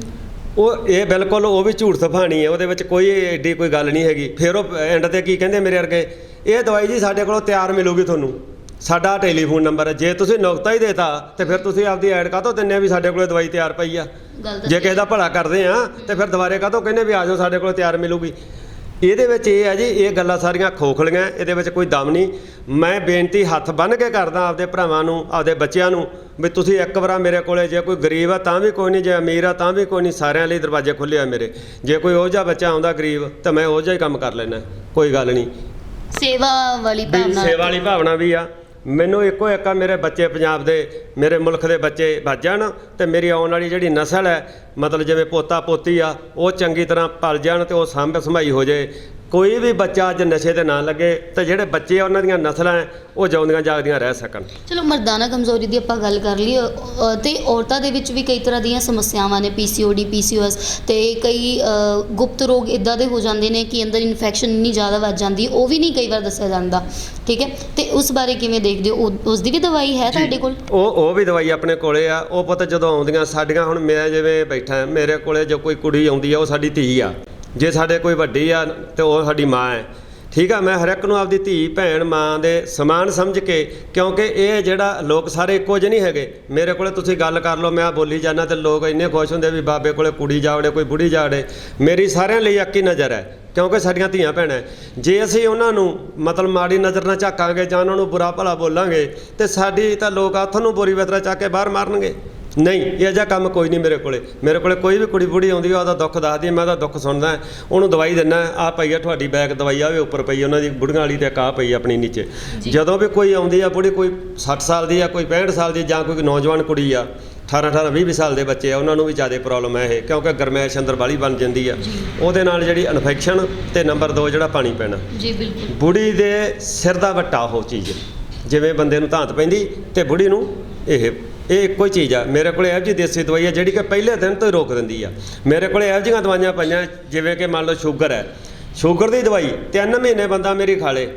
ਉਹ ਇਹ ਬਿਲਕੁਲ ਉਹ ਵੀ ਝੂਠ ਸਫਾਣੀ ਹੈ ਉਹਦੇ ਵਿੱਚ ਕੋਈ ਏਡੀ ਕੋਈ ਗੱਲ ਨਹੀਂ ਹੈਗੀ। ਫਿਰ ਉਹ ਐਂਡ ਤੇ ਕੀ ਕਹਿੰਦੇ ਮੇਰੇ ਵਰਗੇ? ਇਹ ਦਵਾਈ ਜੀ ਸਾਡੇ ਕੋਲੋਂ ਤਿਆਰ ਮਿਲੂਗੀ ਤੁਹਾਨੂੰ। ਸਾਡਾ ਟੈਲੀਫੋਨ ਨੰਬਰ ਹੈ। ਜੇ ਤੁਸੀਂ ਨੁਕਤਾ ਹੀ ਦੇਤਾ ਤੇ ਫਿਰ ਤੁਸੀਂ ਆਪਦੀ ਐਡ ਕਾਹਤੋਂ ਦਿੰਨੇ ਆ ਵੀ ਸਾਡੇ ਕੋਲੇ ਦਵਾਈ ਤਿਆਰ ਪਈ ਆ? ਜੇ ਕਿਸੇ ਦਾ ਭਲਾ ਕਰਦੇ ਆ ਤੇ ਫਿਰ ਦੁਬਾਰੇ ਕਾਹਤੋਂ ਕਹਿੰਦੇ ਵੀ ਆ ਜਾਓ ਸਾਡੇ ਕੋਲ ਤਿਆਰ ਮਿਲੂਗੀ। ਇਹਦੇ ਵਿੱਚ ਇਹ ਹੈ ਜੀ ਇਹ ਗੱਲਾਂ ਸਾਰੀਆਂ ਖੋਖਲੀਆਂ ਇਹਦੇ ਵਿੱਚ ਕੋਈ ਦਮ ਨਹੀਂ। ਮੈਂ ਬੇਨਤੀ ਹੱਥ ਬੰਨ੍ਹ ਕੇ ਕਰਦਾ ਆਪਦੇ ਭਰਾਵਾਂ ਨੂੰ ਆਪਦੇ ਬੱਚਿਆਂ ਨੂੰ ਵੀ ਤੁਸੀਂ ਇੱਕ ਵਾਰਾ ਮੇਰੇ ਕੋਲੇ ਜੇ ਕੋਈ ਗਰੀਬ ਆ ਤਾਂ ਵੀ ਕੋਈ ਨਹੀਂ ਜੇ ਅਮੀਰ ਆ ਤਾਂ ਵੀ ਕੋਈ ਨਹੀਂ ਸਾਰਿਆਂ ਲਈ ਦਰਵਾਜ਼ੇ ਖੁੱਲੇ ਆ ਮੇਰੇ। ਜੇ ਕੋਈ ਉਹ ਜਿਹਾ ਬੱਚਾ ਆਉਂਦਾ ਗਰੀਬ ਤਾਂ ਮੈਂ ਉਹ ਜਿਹਾ ਹੀ ਕੰਮ ਕਰ ਲੈਣਾ ਕੋਈ ਗੱਲ ਨਹੀਂ। ਸੇਵਾ ਵਾਲੀ ਵੀ ਭਾਵਨਾ। ਸੇਵਾ ਵਾਲੀ ਭਾਵਨਾ ਵੀ ਆ। ਮੈਨੂੰ ਇੱਕੋ ਇੱਕ ਆ ਮੇਰੇ ਬੱਚੇ ਪੰਜਾਬ ਦੇ ਮੇਰੇ ਮੁਲਕ ਦੇ ਬੱਚੇ ਬਚ ਜਾਣ ਤੇ ਮੇਰੀ ਆਉਣ ਵਾਲੀ ਜਿਹੜੀ ਨਸਲ ਹੈ ਮਤਲਬ ਜਿਵੇਂ ਪੋਤਾ ਪੋਤੀ ਆ ਉਹ ਚੰਗੀ ਤਰ੍ਹਾਂ ਪਲ ਜਾਣ ਤੇ ਉਹ ਸੰਭ ਸੰਭਾਈ ਹੋ ਜਾਏ। ਕੋਈ ਵੀ ਬੱਚਾ ਅੱਜ ਨਸ਼ੇ ਤੇ ਨਾ ਲੱਗੇ ਤੇ ਜਿਹੜੇ ਬੱਚੇ ਆ ਉਹਨਾਂ ਦੀਆਂ ਨਸਲਾਂ ਉਹ ਜਿਉਂਦੀਆਂ ਜਾਗਦੀਆਂ ਰਹਿ ਸਕਣ। ਚਲੋ ਮਰਦਾਨਾ ਕਮਜ਼ੋਰੀ ਦੀ ਆਪਾਂ ਗੱਲ ਕਰ ਲਈ ਅ, ਤੇ ਔਰਤਾਂ ਦੇ ਵਿੱਚ ਵੀ ਕਈ ਤਰ੍ਹਾਂ ਦੀਆਂ ਸਮੱਸਿਆਵਾਂ ਨੇ ਪੀਸੀਓਡੀ ਪੀਸੀਓਐਸ ਤੇ ਕਈ ਅ, ਗੁਪਤ ਰੋਗ ਇਦਾਂ ਦੇ ਹੋ ਜਾਂਦੇ ਨੇ ਕਿ ਅੰਦਰ ਇਨਫੈਕਸ਼ਨ ਇੰਨੀ ਜ਼ਿਆਦਾ ਵੱਜ ਜਾਂਦੀ ਉਹ ਵੀ ਨਹੀਂ ਕਈ ਵਾਰ ਦੱਸਿਆ ਜਾਂਦਾ ਠੀਕ ਹੈ? ਤੇ ਉਸ ਬਾਰੇ ਕਿਵੇਂ ਦੇਖਦੇ ਹੋ? ਉਹ- ਉਸ ਦੀ ਵੀ ਦਵਾਈ ਹੈ ਤੁਹਾਡੇ ਕੋਲ? ਉਹ ਉਹ ਵੀ ਦਵਾਈ ਆਪਣੇ ਕੋਲੇ ਆ ਉਹ ਪੁੱਤ ਜਦੋਂ ਆਉਂਦੀਆਂ ਸਾਡੀਆਂ ਹੁਣ ਮੈਂ ਜਿਵੇਂ ਬੈਠਾ ਮੇਰੇ ਕੋਲੇ ਜੋ ਕੋਈ ਕੁੜੀ ਆਉਂਦੀ ਆ ਉਹ ਸਾਡੀ ਧੀ ਆ। ਜੇ ਸਾਡੇ ਕੋਈ ਵੱਡੀ ਆ ਤੇ ਉਹ ਸਾਡੀ ਮਾਂ ਹੈ। ਠੀਕ ਆ, ਮੈਂ ਹਰ ਇੱਕ ਨੂੰ ਆਪਦੀ ਧੀ, ਭੈਣ, ਮਾਂ ਦੇ ਸਮਾਨ ਸਮਝ ਕੇ, ਕਿਉਂਕਿ ਇਹ ਜਿਹੜਾ ਲੋਕ ਸਾਰੇ ਇੱਕੋ ਜਿਹੇ ਨਹੀਂ ਹੈਗੇ। ਮੇਰੇ ਕੋਲੇ ਤੁਸੀਂ ਗੱਲ ਕਰ ਲਓ, ਮੈਂ ਬੋਲੀ ਜਾਂਦਾ ਤੇ ਲੋਕ ਇੰਨੇ ਖੁਸ਼ ਹੁੰਦੇ ਵੀ ਬਾਬੇ ਕੋਲੇ ਕੁੜੀ ਜਾਵੜੇ, ਕੋਈ ਬੁੜੀ ਜਾਵੜੇ। ਮੇਰੀ ਸਾਰਿਆਂ ਲਈ ਇੱਕ ਹੀ ਨਜ਼ਰ ਹੈ, ਕਿਉਂਕਿ ਸਾਡੀਆਂ ਧੀਆਂ, ਭੈਣਾਂ ਜੇ ਅਸੀਂ ਉਹਨਾਂ ਨੂੰ ਮਤਲਬ ਮਾੜੀ ਨਜ਼ਰ ਨਾਲ ਝਾਕਾਂਗੇ ਜਾਂ ਉਹਨਾਂ ਨੂੰ ਬੁਰਾ ਭਲਾ ਬੋਲਾਂਗੇ, ਤੇ ਸਾਡੀ ਤਾਂ ਲੋਕ ਹੱਥ ਨੂੰ ਬੋਰੀ ਵਤਰਾ ਚੱਕ ਕੇ ਬਾਹਰ ਮਾਰਨਗੇ। ਨਹੀਂ ਇਹ ਜਿਹਾ ਕੰਮ ਕੋਈ ਨਹੀਂ ਮੇਰੇ ਕੋਲੇ। ਮੇਰੇ ਕੋਲੇ ਕੋਈ ਵੀ ਕੁੜੀ ਬੁੜੀ ਆਉਂਦੀ ਆ ਉਹਦਾ ਦੁੱਖ ਦੱਸਦੀ ਮੈਂ ਉਹਦਾ ਦੁੱਖ ਸੁਣਦਾ ਉਹਨੂੰ ਦਵਾਈ ਦਿੰਦਾ ਆ ਪਈ ਆ ਤੁਹਾਡੀ ਬੈਗ ਦਵਾਈ ਆ ਵੀ ਉੱਪਰ ਪਈ ਉਹਨਾਂ ਦੀ ਬੁੜੀਆਂ ਵਾਲੀ ਤੇ ਕਾ ਪਈ ਆਪਣੀ ਨੀਚੇ। ਜਦੋਂ ਵੀ ਕੋਈ ਆਉਂਦੀ ਆ ਬੁੜੀ ਕੋਈ 60 ਸਾਲ ਦੀ ਆ ਕੋਈ 65 ਸਾਲ ਦੀ ਜਾਂ ਕੋਈ ਨੌਜਵਾਨ ਕੁੜੀ ਆ 18 18 20 20 ਸਾਲ ਦੇ ਬੱਚੇ ਆ ਉਹਨਾਂ ਨੂੰ ਵੀ ਜ਼ਿਆਦਾ ਪ੍ਰੋਬਲਮ ਹੈ ਇਹ ਕਿਉਂਕਿ ਗਰਮੈਸ਼ ਅੰਦਰ ਵਾਲੀ ਬਣ ਜਾਂਦੀ ਆ। ਉਹਦੇ ਨਾਲ ਜਿਹੜੀ ਇਨਫੈਕਸ਼ਨ ਤੇ ਨੰਬਰ 2 ਜਿਹੜਾ ਪਾਣੀ ਪੈਣਾ। ਜੀ ਬਿਲਕੁਲ। ਬੁੜੀ ਦੇ ਸਿਰ ਦਾ ਵੱਟਾ ਉਹ ਚੀਜ਼ ਜਿਵੇਂ ਬੰਦੇ ਨੂੰ ਧਾਤ ਪੈਂਦੀ ਤੇ ਬੁੜੀ ਨੂੰ ਇਹ ਇਹ ਇੱਕੋ ਹੀ ਚੀਜ਼ ਆ। ਮੇਰੇ ਕੋਲ ਇਹੋ ਜਿਹੀ ਦੇਸੀ ਦਵਾਈ ਆ ਜਿਹੜੀ ਕਿ ਪਹਿਲੇ ਦਿਨ ਤੋਂ ਹੀ ਰੋਕ ਦਿੰਦੀ ਆ। ਮੇਰੇ ਕੋਲ ਇਹੋ ਜਿਹੀਆਂ ਦਵਾਈਆਂ ਪਈਆਂ, ਜਿਵੇਂ ਕਿ ਮੰਨ ਲਓ ਸ਼ੂਗਰ ਹੈ। ਸ਼ੂਗਰ ਦੀ ਦਵਾਈ, ਤਿੰਨ ਮਹੀਨੇ ਬੰਦਾ ਮੇਰੀ ਖਾ ਲੇ।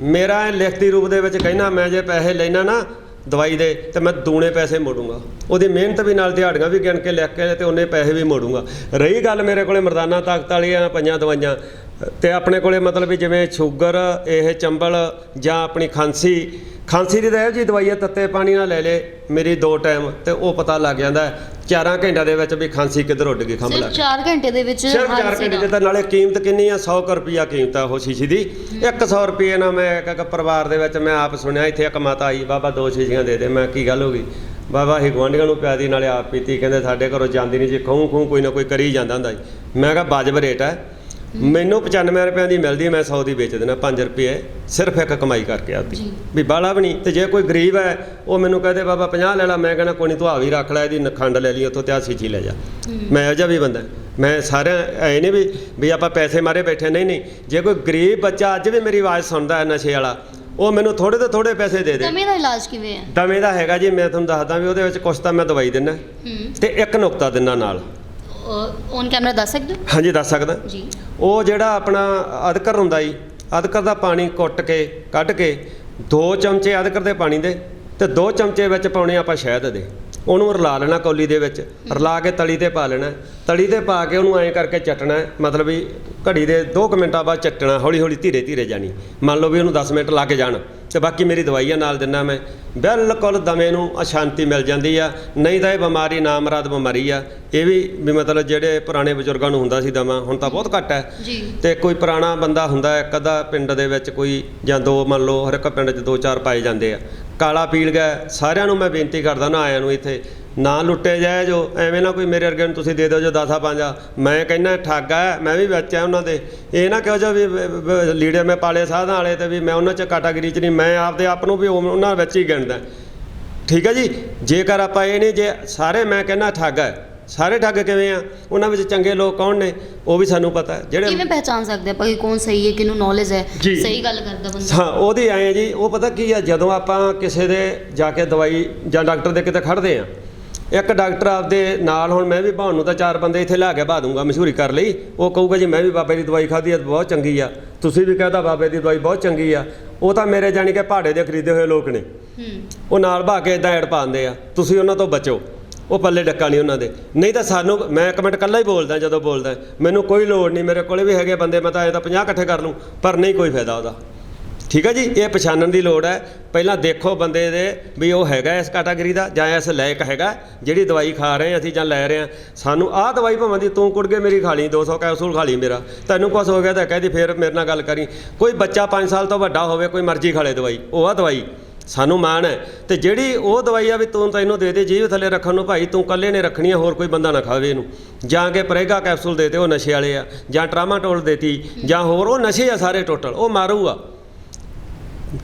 ਮੇਰਾ ਇਹ ਲਿਖਤੀ ਰੂਪ ਦੇ ਵਿੱਚ ਕਹਿਣਾ ਮੈਂ ਜੇ ਪੈਸੇ ਲੈਣਾ ਨਾ ਦਵਾਈ ਦੇ, ਤੇ ਮੈਂ ਦੂਣੇ ਪੈਸੇ ਮੋੜੂੰਗਾ। ਉਹਦੀ ਮਿਹਨਤ ਵੀ ਨਾਲ ਦਿਹਾੜੀਆਂ ਵੀ ਗਿਣ ਕੇ ਲਿਖ ਕੇ ਤੇ ਉਹਨੇ ਪੈਸੇ ਵੀ ਮੋੜੂੰਗਾ। ਰਹੀ ਗੱਲ ਮੇਰੇ ਕੋਲੇ ਮਰਦਾਨਾ ਤਾਕਤ ਵਾਲੀਆਂ ਪਈਆਂ ਦਵਾਈਆਂ ਤੇ ਆਪਣੇ ਕੋਲੇ ਮਤਲਬ ਵੀ ਜਿਵੇਂ ਸ਼ੂਗਰ ਇਹ ਚੰਬਲ ਜਾਂ ਆਪਣੀ ਖਾਂਸੀ ਖਾਂਸੀ ਦੀ ਇਹੋ ਜਿਹੀ ਦਵਾਈ ਹੈ ਤੱਤੇ ਪਾਣੀ ਨਾਲ ਲੈ ਲੇ ਮੇਰੀ ਦੋ ਟਾਈਮ ਤੇ ਉਹ ਪਤਾ ਲੱਗ ਜਾਂਦਾ। ਚਾਰਾਂ ਘੰਟਿਆਂ ਦੇ ਵਿੱਚ ਵੀ ਖਾਂਸੀ ਕਿੱਧਰ ਉੱਡ ਗਈ ਖੰਭ ਲੱਗ ਸਿਰਫ 4 ਘੰਟੇ ਦੇ ਵਿੱਚ ਸਿਰਫ ਹਰ 4 ਘੰਟੇ। ਦੇ ਤਾਂ ਨਾਲੇ ਕੀਮਤ ਕਿੰਨੀ ਆ? 100 ਕੁ ਰੁਪਿਆ ਕੀਮਤ ਆ ਉਹ ਸ਼ੀਸ਼ੀ ਦੀ। 100 ਰੁਪਏ ਨਾਲ ਮੈਂ ਇੱਕ ਇੱਕ ਪਰਿਵਾਰ ਦੇ ਵਿੱਚ ਮੈਂ ਆਪ ਸੁਣਿਆ ਇੱਥੇ ਇੱਕ ਮਾਤਾ ਆਈ ਬਾਬਾ ਦੋ ਸ਼ੀਸ਼ੀਆਂ ਦੇ ਦੇ ਮੈਂ ਕੀ ਗੱਲ ਹੋ ਗਈ? ਬਾਬਾ ਹੀ ਗੁਆਂਢੀਆਂ ਨੂੰ ਪਿਆਦੀ ਨਾਲੇ ਆਪ ਪੀਤੀ ਕਹਿੰਦੇ ਸਾਡੇ ਘਰੋਂ ਜਾਂਦੀ ਨਹੀਂ ਜੀ ਖੂੰ ਖੂੰ ਕੋਈ ਨਾ ਕੋਈ ਕਰੀ ਜਾਂਦਾ ਹੁੰਦਾ ਜੀ ਮੈਂ ਕਿਹਾ ਵਾਜਬ ਰੇਟ ਹੈ। ਮੈਨੂੰ 95 ਰੁਪਏ ਦੀ ਮਿਲਦੀ ਹੈ, ਮੈਂ 100 ਦੀ ਵੇਚ ਦੇਣਾ 5 ਰੁਪਏ ਸਿਰਫ ਇੱਕ ਕਮਾਈ ਕਰਕੇ ਜੀ। ਵੀ ਬਾਲਾ ਵੀ ਨਹੀਂ ਤੇ ਜੇ ਕੋਈ ਗਰੀਬ ਹੈ ਉਹ ਮੈਨੂੰ ਕਹਦੇ ਬਾਬਾ 50 ਲੈ ਲਾ। ਮੈਂ ਕਹਿੰਦਾ ਕੋਈ ਨਹੀਂ ਤੂੰ ਆ ਵੀ ਰੱਖ ਲੈ ਇਹਦੀ ਨਖੰਡ ਲੈ ਲਈ ਉੱਥੋਂ ਤੇ ਆ ਸੀਚੀ ਲੈ ਜਾ। ਮੈਂ ਇਹੋ ਜਿਹਾ ਵੀ ਬੰਦਾ। ਮੈਂ ਸਾਰਿਆਂ ਐ ਨਹੀਂ ਵੀ ਵੀ ਆਪਾਂ ਪੈਸੇ ਮਾਰੇ ਬੈਠੇ ਨਹੀਂ ਨਹੀਂ। ਜੇ ਕੋਈ ਗਰੀਬ ਬੱਚਾ ਅੱਜ ਵੀ ਮੇਰੀ ਆਵਾਜ਼ ਸੁਣਦਾ ਹੈ ਨਸ਼ੇ ਵਾਲਾ ਉਹ ਮੈਨੂੰ ਥੋੜੇ ਤੋਂ ਥੋੜੇ ਪੈਸੇ ਦੇ ਦੇ। ਦਮੇ ਦਾ ਇਲਾਜ ਕਿਵੇਂ ਹੈ? ਦਮੇ ਦਾ ਹੈਗਾ ਜੀ ਮੈਂ ਤੁਹਾਨੂੰ ਦੱਸਦਾ ਵੀ ਉਹਦੇ ਵਿੱਚ ਕੁਛ ਤਾਂ ਮੈਂ ਦਵਾਈ ਦਿੰਦਾ। ਤੇ ਇੱਕ ਨੁਕਤਾ ਦਿੰਦਾ ਨਾਲ। ਔਨ ਕੈਮਰਾ ਦੱਸ ਸਕਦੇ ਹੋ? ਹਾਂਜੀ ਦੱਸ ਸਕਦਾ। ਜੀ। ਉਹ ਜਿਹੜਾ ਆਪਣਾ ਅਦਕਰ ਹੁੰਦਾ ਜੀ ਅਦਕਰ ਦਾ ਪਾਣੀ ਕੁੱਟ ਕੇ ਕੱਢ ਕੇ ਦੋ ਚਮਚੇ ਅਦਕਰ ਦੇ ਪਾਣੀ ਦੇ ਤੇ ਦੋ ਚਮਚੇ ਵਿੱਚ ਪਾਉਣੇ ਆਪਾਂ ਸ਼ਹਿਦ ਦੇ। ਉਹਨੂੰ ਰਲਾ ਲੈਣਾ ਕੌਲੀ ਦੇ ਵਿੱਚ ਰਲਾ ਕੇ ਤਲੀ ਤੇ ਪਾ ਲੈਣਾ। ਤਲੀ ਤੇ ਪਾ ਕੇ ਉਹਨੂੰ ਐਂ ਕਰਕੇ ਚਟਣਾ ਮਤਲਬ ਵੀ ਘੜੀ ਦੇ 2 ਮਿੰਟਾਂ ਬਾਅਦ ਚਟਣਾ ਹੌਲੀ ਹੌਲੀ ਧੀਰੇ ਧੀਰੇ ਜਾਣੀ। ਮੰਨ ਲਓ ਵੀ ਉਹਨੂੰ 10 ਮਿੰਟ ਲੱਗ ਜਾਣ। ਤੇ ਬਾਕੀ ਮੇਰੀ ਦਵਾਈਆਂ ਨਾਲ ਦਿੰਦਾ ਮੈਂ। ਬਿਲਕੁਲ ਦਮੇ ਨੂੰ ਅਸ਼ਾਂਤੀ ਮਿਲ ਜਾਂਦੀ ਆ। ਨਹੀਂ ਤਾਂ ਇਹ ਬਿਮਾਰੀ ਨਾਮਰਾਦ ਬਿਮਾਰੀ ਆ। ਇਹ ਵੀ ਵੀ ਮਤਲਬ ਜਿਹੜੇ ਪੁਰਾਣੇ ਬਜ਼ੁਰਗਾਂ ਨੂੰ ਹੁੰਦਾ ਸੀ ਦਮਾ ਹੁਣ ਤਾਂ ਬਹੁਤ ਘੱਟ ਹੈ ਜੀ। ਤੇ ਕੋਈ ਪੁਰਾਣਾ ਬੰਦਾ ਹੁੰਦਾ ਹੈ, ਇੱਕ ਅੱਧਾ ਪਿੰਡ ਦੇ ਵਿੱਚ ਕੋਈ ਜਾਂ ਦੋ ਮੰਨ ਲਓ ਹਰ ਇੱਕ ਪਿੰਡ 'ਚ ਦੋ ਚਾਰ ਪਾਏ ਜਾਂਦੇ ਆ। ਕਾਲਾ ਪੀਲ ਗਿਆ ਸਾਰਿਆਂ ਨੂੰ ਮੈਂ ਬੇਨਤੀ ਕਰਦਾ ਨਾ ਆਇਆਂ ਨੂੰ ਇੱਥੇ ਨਾ ਲੁੱਟੇ ਜਾਏ ਜੋ ਐਵੇਂ ਨਾ ਕੋਈ ਮੇਰੇ ਵਰਗੇ ਨੂੰ ਤੁਸੀਂ ਦੇ ਦਿਓ ਜੋ 10 ਪੰਜਾ। ਮੈਂ ਕਹਿੰਦਾ ਠੱਗ ਆ ਮੈਂ ਵੀ ਵਿੱਚ ਆ ਉਹਨਾਂ ਦੇ। ਇਹ ਨਾ ਕਿਹੋ ਜਿਹਾ ਵੀ ਲੀੜੇ ਮੈਂ ਪਾਲੇ ਸਾਧਾਂ ਵਾਲੇ ਤੇ ਵੀ ਮੈਂ ਉਹਨਾਂ 'ਚ ਕੈਟਾਗਰੀ 'ਚ ਨਹੀਂ ਮੈਂ ਆਪਦੇ ਆਪ ਨੂੰ ਵੀ ਉਹ- ਉਹਨਾਂ ਵਿੱਚ ਹੀ ਗਿਣਦਾ। ਠੀਕ ਹੈ ਜੀ? ਜੇਕਰ ਆਪਾਂ ਇਹ ਨਹੀਂ ਜੇ ਸਾਰੇ ਮੈਂ ਕਹਿੰਦਾ ਠੱਗ ਸਾਰੇ ਠੱਗ ਕਿਵੇਂ ਆ? ਉਹਨਾਂ ਵਿੱਚ ਚੰਗੇ ਲੋਕ ਕੌਣ ਨੇ? ਉਹ ਵੀ ਸਾਨੂੰ ਪਤਾ। ਜਿਹੜੇ ਕਿਵੇਂ ਪਹਿਚਾਨ ਸਕਦੇ ਆਪਾਂ ਕਿ ਕੌਣ ਸਹੀ ਹੈ ਕਿਹਨੂੰ ਨੌਲੇਜ ਹੈ। ਸਹੀ ਗੱਲ ਕਰਦਾ ਬੰਦਾ। ਹਾਂ ਉਹਦੀ ਆਏ ਆ ਜੀ ਉਹ ਪਤਾ ਕੀ ਆ ਜਦੋਂ ਆਪਾਂ ਕਿਸੇ ਦੇ ਜਾ ਕੇ ਦਵਾਈ ਜਾਂ ਡਾਕਟਰ ਦੇ ਕਿਤੇ ਖੜਦੇ ਆ ਇੱਕ ਡਾਕਟਰ ਆਪਦੇ ਨਾਲ ਹੁਣ ਮੈਂ ਵੀ ਭਾਉਣ ਨੂੰ ਤਾਂ ਚਾਰ ਬੰਦੇ ਇੱਥੇ ਲਿਆ ਕੇ ਬਹਾ ਦੂੰਗਾ ਮਸ਼ਹੂਰੀ ਕਰ ਲਈ। ਉਹ ਕਹੂਗਾ ਜੀ ਮੈਂ ਵੀ ਬਾਬੇ ਦੀ ਦਵਾਈ ਖਾਧੀ ਆ ਬਹੁਤ ਚੰਗੀ ਆ। ਤੁਸੀਂ ਵੀ ਕਹਦਾ ਬਾਬੇ ਦੀ ਦਵਾਈ ਬਹੁਤ ਚੰਗੀ ਆ। ਉਹ ਤਾਂ ਮੇਰੇ ਜਾਣੀ ਕਿ ਪਹਾੜੇ ਦੇ ਖਰੀਦੇ ਹੋਏ ਲੋਕ ਨੇ। ਉਹ ਨਾਲ ਭਾ ਕੇ ਇਦਾਂ ਐਡ ਪਾਉਂਦੇ ਆ। ਤੁਸੀਂ ਉਹਨਾਂ ਤੋਂ ਬਚੋ। ਉਹ ਪੱਲੇ ਡੱਕਾ ਨਹੀਂ ਉਹਨਾਂ ਦੇ। ਨਹੀਂ ਤਾਂ ਸਾਨੂੰ ਮੈਂ ਇੱਕ ਮਿੰਟ ਕੱਲਾ ਹੀ ਬੋਲਦਾ ਜਦੋਂ ਬੋਲਦਾ। ਮੈਨੂੰ ਕੋਈ ਲੋੜ ਨਹੀਂ ਮੇਰੇ ਕੋਲੇ ਵੀ ਹੈਗੇ ਬੰਦੇ ਮੈਂ ਤਾਂ ਇਹ ਤਾਂ 50 ਇਕੱਠੇ ਕਰ ਲੂੰ ਪਰ ਨਹੀਂ ਕੋਈ ਫਾਇਦਾ ਉਹਦਾ। ਠੀਕ ਹੈ ਜੀ, ਇਹ ਪਛਾਣਨ ਦੀ ਲੋੜ ਹੈ। ਪਹਿਲਾਂ ਦੇਖੋ ਬੰਦੇ ਦੇ ਵੀ ਉਹ ਹੈਗਾ ਇਸ ਕੈਟਾਗਰੀ ਦਾ ਜਾਂ ਇਸ ਲਾਇਕ ਹੈਗਾ, ਜਿਹੜੀ ਦਵਾਈ ਖਾ ਰਹੇ ਹਾਂ ਅਸੀਂ ਜਾਂ ਲੈ ਰਹੇ ਹਾਂ। ਸਾਨੂੰ ਆਹ ਦਵਾਈ ਭਾਵੇਂ ਦੀ ਤੂੰ ਕੁੜ ਕੇ ਮੇਰੀ ਖਾ ਲਈ 200 ਕੈਪਸੂਲ ਖਾ ਲਈ ਮੇਰਾ, ਤੈਨੂੰ ਕੁਛ ਹੋ ਗਿਆ ਤਾਂ ਕਹਿਦੀ ਫੇਰ ਮੇਰੇ ਨਾਲ ਗੱਲ ਕਰੀ। ਕੋਈ ਬੱਚਾ 5 ਸਾਲ ਤੋਂ ਵੱਡਾ ਹੋਵੇ, ਕੋਈ ਮਰਜ਼ੀ ਖਾ ਲੇ ਦਵਾਈ, ਉਹ ਆ ਦਵਾਈ, ਸਾਨੂੰ ਮਾਣ ਹੈ। ਤੇ ਜਿਹੜੀ ਉਹ ਦਵਾਈ ਆ ਵੀ ਤੂੰ ਤੈਨੂੰ ਦੇ ਦੇ, ਜੀਭ ਥੱਲੇ ਰੱਖਣ ਨੂੰ ਭਾਈ ਤੂੰ ਇਕੱਲੇ ਨੇ ਰੱਖਣੀ ਆ, ਹੋਰ ਕੋਈ ਬੰਦਾ ਨਾ ਖਾਵੇ ਇਹਨੂੰ। ਜਾਂ ਕਿ ਪ੍ਰੇਗਾ ਕੈਪਸੂਲ ਦੇ ਤੇ ਉਹ ਨਸ਼ੇ ਵਾਲੇ ਆ, ਜਾਂ ਟਰਾਮਾਟੋਲ ਦੇਤੀ ਜਾਂ ਹੋਰ, ਉਹ ਨਸ਼ੇ ਆ ਸਾਰੇ ਟੋਟਲ ਉਹ ਮਾਰੂਗਾ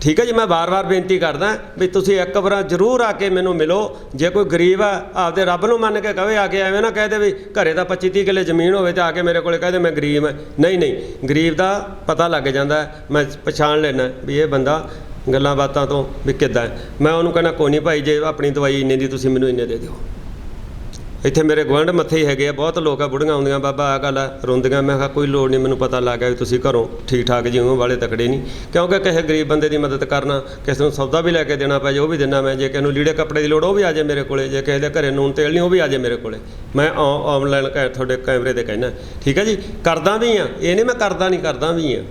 ਠੀਕ ਹੈ ਜੀ, ਮੈਂ ਵਾਰ-ਵਾਰ ਬੇਨਤੀ ਕਰਦਾ ਵੀ ਤੁਸੀਂ ਇੱਕ ਵਾਰ ਜ਼ਰੂਰ ਆ ਕੇ ਮੈਨੂੰ ਮਿਲੋ। ਜੇ ਕੋਈ ਗਰੀਬ ਆ, ਆਪਦੇ ਰੱਬ ਨੂੰ ਮੰਨ ਕੇ ਕਵੇ ਆ ਕੇ ਐਵੇਂ ਨਾ ਕਹਿ ਦੇ ਵੀ ਘਰੇ ਤਾਂ 25 30 ਕਿੱਲੇ ਜ਼ਮੀਨ ਹੋਵੇ ਤੇ ਆ ਕੇ ਮੇਰੇ ਕੋਲੇ ਕਹਦੇ ਮੈਂ ਗਰੀਬ ਹਾਂ ਨਹੀਂ ਨਹੀਂ, ਗਰੀਬ ਦਾ ਪਤਾ ਲੱਗ ਜਾਂਦਾ ਮੈਂ ਪਛਾਣ ਲੈਣਾ ਵੀ ਇਹ ਬੰਦਾ ਗੱਲਾਂ ਬਾਤਾਂ ਤੋਂ ਵੀ ਕਿੱਦਾਂ ਮੈਂ ਉਹਨੂੰ ਕਹਿੰਦਾ, ਕੋਈ ਨਹੀਂ ਭਾਈ, ਜੇ ਆਪਣੀ ਦਵਾਈ ਇੰਨੇ ਦੀ ਤੁਸੀਂ ਮੈਨੂੰ ਇੰਨੇ ਦੇ ਦਿਓ। ਇੱਥੇ ਮੇਰੇ ਗੁਆਂਢ ਮੱਥੇ ਹੀ ਹੈਗੇ ਆ, ਬਹੁਤ ਲੋਕ ਆ, ਬੁੜੀਆਂ ਆਉਂਦੀਆਂ, ਬਾਬਾ ਆ ਗੱਲ ਆ, ਰੋਂਦੀਆਂ, ਮੈਂ ਕਿਹਾ ਕੋਈ ਲੋੜ ਨਹੀਂ, ਮੈਨੂੰ ਪਤਾ ਲੱਗ ਗਿਆ ਵੀ ਤੁਸੀਂ ਘਰੋਂ ਠੀਕ ਠਾਕ ਜਿਉਂ ਵਾਲੇ ਤਕੜੇ ਨਹੀਂ। ਕਿਉਂਕਿ ਕਿਸੇ ਗਰੀਬ ਬੰਦੇ ਦੀ ਮਦਦ ਕਰਨਾ, ਕਿਸੇ ਨੂੰ ਸੌਦਾ ਵੀ ਲੈ ਕੇ ਦੇਣਾ ਪੈ ਜੇ, ਉਹ ਵੀ ਦਿੰਦਾ ਮੈਂ, ਜੇ ਕਿਸੇ ਨੂੰ ਲੀੜੇ ਕੱਪੜੇ ਦੀ ਲੋੜ, ਉਹ ਵੀ ਆ ਜਾਏ ਮੇਰੇ ਕੋਲੇ, ਜੇ ਕਿਸੇ ਦੇ ਘਰੇ ਨੂਨ ਤੇਲ ਨਹੀਂ, ਉਹ ਵੀ ਆ ਜਾਏ ਮੇਰੇ ਕੋਲੇ। ਮੈਂ ਆਨਲਾਈਨ ਤੁਹਾਡੇ ਕੈਮਰੇ ਤੇ ਕਹਿਣਾ ਠੀਕ ਹੈ ਜੀ, ਕਰਦਾ ਵੀ ਆ, ਇਹ ਨਹੀਂ ਮੈਂ ਕਰਦਾ ਨਹੀਂ, ਕਰਦਾ ਵੀ ਆ।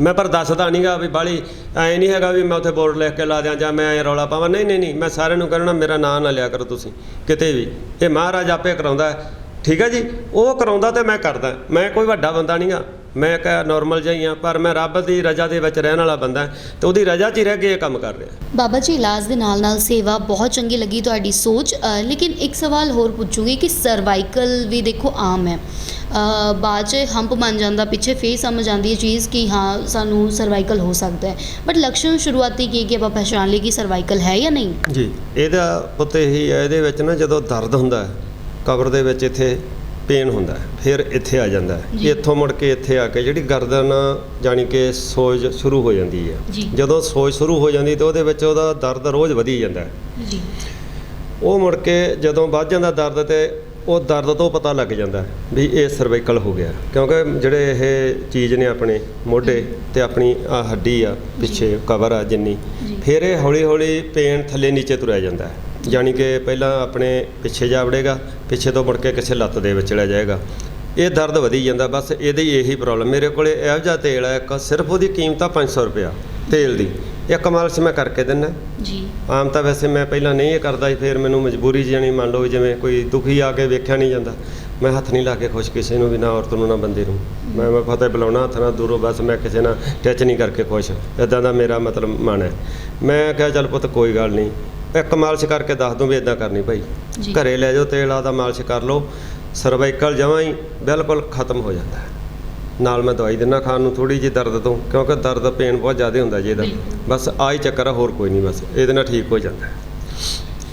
ਮੈਂ ਪਰ ਦੱਸਦਾ ਨਹੀਂਗਾ ਵੀ ਬਾਲੀ ਐ ਨਹੀਂ ਹੈਗਾ ਵੀ ਮੈਂ ਉੱਥੇ ਬੋਰਡ ਲਿਖ ਕੇ ਲਾ ਦਿਆਂ ਜਾਂ ਮੈਂ ਐ ਰੌਲਾ ਪਾਵਾਂ। ਨਹੀਂ ਨਹੀਂ ਨਹੀਂ, ਮੈਂ ਸਾਰਿਆਂ ਨੂੰ ਕਹਿਣਾ ਮੇਰਾ ਨਾਂ ਨਾ ਲਿਆ ਕਰੋ ਤੁਸੀਂ, ਕਿਤੇ ਵੀ। ਇਹ ਮਹਾਰਾਜ ਆਪੇ ਕਰਾਉਂਦਾ। ਠੀਕ ਹੈ ਜੀ? ਉਹ ਕਰਾਉਂਦਾ ਤੇ ਮੈਂ ਕਰਦਾ। ਮੈਂ ਕੋਈ ਵੱਡਾ ਬੰਦਾ ਨਹੀਂਗਾ ਮੈਂ ਇੱਕ ਨਾਰਮਲ ਜਿਹਾ ਹੀ ਆ ਪਰ ਮੈਂ ਰੱਬ ਦੀ ਰਜ਼ਾ ਦੇ ਵਿੱਚ ਰਹਿਣ ਵਾਲਾ ਬੰਦਾ ਤੇ ਉਹਦੀ ਰਜ਼ਾ 'ਚ ਹੀ ਰਹਿ ਕੇ ਇਹ ਕੰਮ ਕਰ ਰਿਹਾ ਬਾਬਾ ਜੀ ਇਲਾਜ ਦੇ ਨਾਲ ਨਾਲ ਸੇਵਾ ਬਹੁਤ ਚੰਗੀ ਲੱਗੀ ਤੁਹਾਡੀ ਸੋਚ। ਅ, ਲੇਕਿਨ ਇੱਕ ਸਵਾਲ ਹੋਰ ਪੁੱਛੂਗੀ ਕਿ ਸਰਵਾਈਕਲ ਵੀ ਦੇਖੋ ਆਮ ਹੈ। ਅ, ਬਾਅਦ 'ਚ ਹੰਪ ਬਣ ਜਾਂਦਾ ਪਿੱਛੇ ਫੇਰ ਸਮਝ ਆਉਂਦੀ ਹੈ ਚੀਜ਼ ਕਿ ਹਾਂ ਸਾਨੂੰ ਸਰਵਾਈਕਲ ਹੋ ਸਕਦਾ ਹੈ। ਬਟ ਲੱਛਣ ਸ਼ੁਰੂਆਤੀ ਕੀ ਕਿ ਆਪਾਂ ਪਛਾਣ ਲਈ ਕਿ ਸਰਵਾਈਕਲ ਹੈ ਜਾਂ ਨਹੀਂ? ਜੀ ਇਹਦਾ ਪੁੱਤ ਇਹੀ ਹੈ ਇਹਦੇ ਵਿੱਚ ਨਾ ਜਦੋਂ ਦਰਦ ਹੁੰਦਾ ਹੈ ਕਬਰ ਦੇ ਵਿੱਚ ਇੱਥੇ ਪੇਨ ਹੁੰਦਾ ਫਿਰ ਇੱਥੇ ਆ ਜਾਂਦਾ ਹੈ। ਇੱਥੋਂ ਮੁੜ ਕੇ ਇੱਥੇ ਆ ਕੇ ਜਿਹੜੀ ਗਰਦਨ ਜਾਣੀ ਕਿ ਸੋਜ ਸ਼ੁਰੂ ਹੋ ਜਾਂਦੀ ਹੈ। ਜਦੋਂ ਸੋਜ ਸ਼ੁਰੂ ਹੋ ਜਾਂਦੀ ਤੇ ਉਹਦੇ ਵਿੱਚ ਉਹਦਾ ਦਰਦ ਰੋਜ਼ ਵਧੀ ਜਾਂਦਾ ਹੈ ਜੀ ਉਹ ਮੁੜ ਕੇ ਜਦੋਂ ਵੱਧ ਜਾਂਦਾ ਦਰਦ ਤੇ ਉਹ ਦਰਦ ਤੋਂ ਪਤਾ ਲੱਗ ਜਾਂਦਾ ਵੀ ਇਹ ਸਰਵਾਈਕਲ ਹੋ ਗਿਆ। ਕਿਉਂਕਿ ਜਿਹੜੇ ਇਹ ਚੀਜ਼ ਨੇ ਆਪਣੇ ਮੋਢੇ ਤੇ ਆਪਣੀ ਆ ਹੱਡੀ ਆ ਪਿੱਛੇ ਕਵਰ ਆ ਜਿੰਨੀ। ਫਿਰ ਇਹ ਹੌਲੀ ਹੌਲੀ ਪੇਨ ਥੱਲੇ ਨੀਚੇ ਤੁਰਿਆ ਜਾਂਦਾ ਹੈ। ਯਾਨੀ ਕਿ ਪਹਿਲਾਂ ਆਪਣੇ ਪਿੱਛੇ ਜਾ ਵੜੇਗਾ ਪਿੱਛੇ ਤੋਂ ਮੁੜ ਕੇ ਕਿਸੇ ਲੱਤ ਦੇ ਵਿੱਚ ਚਲਾ ਜਾਏਗਾ। ਇਹ ਦਰਦ ਵਧੀ ਜਾਂਦਾ ਬਸ ਇਹਦੀ ਇਹੀ ਪ੍ਰੋਬਲਮ ਮੇਰੇ ਕੋਲੇ ਇਹੋ ਜਿਹਾ ਤੇਲ ਹੈ ਇੱਕ ਸਿਰਫ ਉਹਦੀ ਕੀਮਤ ਆ 500 ਰੁਪਇਆ ਤੇਲ ਦੀ। ਇੱਕ ਮਾਲਸ਼ ਮੈਂ ਕਰਕੇ ਦਿੰਦਾ। ਜੀ। ਆਮ ਤਾਂ ਵੈਸੇ ਮੈਂ ਪਹਿਲਾਂ ਨਹੀਂ ਇਹ ਕਰਦਾ ਸੀ ਫਿਰ ਮੈਨੂੰ ਮਜਬੂਰੀ ਜਾਣੀ ਮੰਨ ਲਓ ਜਿਵੇਂ ਕੋਈ ਦੁਖੀ ਆ ਕੇ ਵੇਖਿਆ ਨਹੀਂ ਜਾਂਦਾ। ਮੈਂ ਹੱਥ ਨਹੀਂ ਲਾ ਕੇ ਖੁਸ਼ ਕਿਸੇ ਨੂੰ ਵੀ ਨਾ ਔਰਤ ਨੂੰ ਨਾ ਬੰਦੇ ਨੂੰ। ਮੈਂ ਮੈਂ ਫਤਿਹ ਬੁਲਾਉਣਾ ਹੱਥ ਨਾਲ ਦੂਰੋਂ ਬਸ ਮੈਂ ਕਿਸੇ ਨਾਲ ਟੱਚ ਨਹੀਂ ਕਰਕੇ ਖੁਸ਼। ਇਦਾਂ ਦਾ ਮੇਰਾ ਮਤਲਬ ਮਨ ਹੈ। ਮੈਂ ਕਿਹਾ ਚੱਲ ਪੁੱਤ ਕੋਈ ਗੱਲ ਨਹੀਂ। ਇੱਕ ਮਾਲਸ਼ ਕਰਕੇ ਦੱਸ ਦੂੰ ਵੀ ਇਦਾਂ ਕਰਨੀ ਭਾਈ। ਘਰੇ ਲੈ ਜਾਓ ਤੇਲ ਆਦਾ ਮਾਲਸ਼ ਕਰ ਲਓ। ਸਰਵਾਈਕਲ ਜਮਾਂ ਹੀ ਬਿਲਕੁਲ ਖਤਮ ਹੋ ਜਾਂਦਾ ਹੈ। ਨਾਲ ਮੈਂ ਦਵਾਈ ਦਿੰਦਾ ਖਾਣ ਨੂੰ ਥੋੜੀ ਜਿਹੀ ਦਰਦ ਤੋਂ ਕਿਉਂਕਿ ਦਰਦ ਪੇਨ ਬਹੁਤ ਜ਼ਿਆਦਾ ਹੁੰਦਾ ਜੀ ਇਹਦਾ। ਬਸ ਆਹੀ ਚੱਕਰ ਆ ਹੋਰ ਕੋਈ ਨਹੀਂ ਬਸ ਇਹਦੇ ਨਾਲ ਠੀਕ ਹੋ ਜਾਂਦਾ। ਹੈ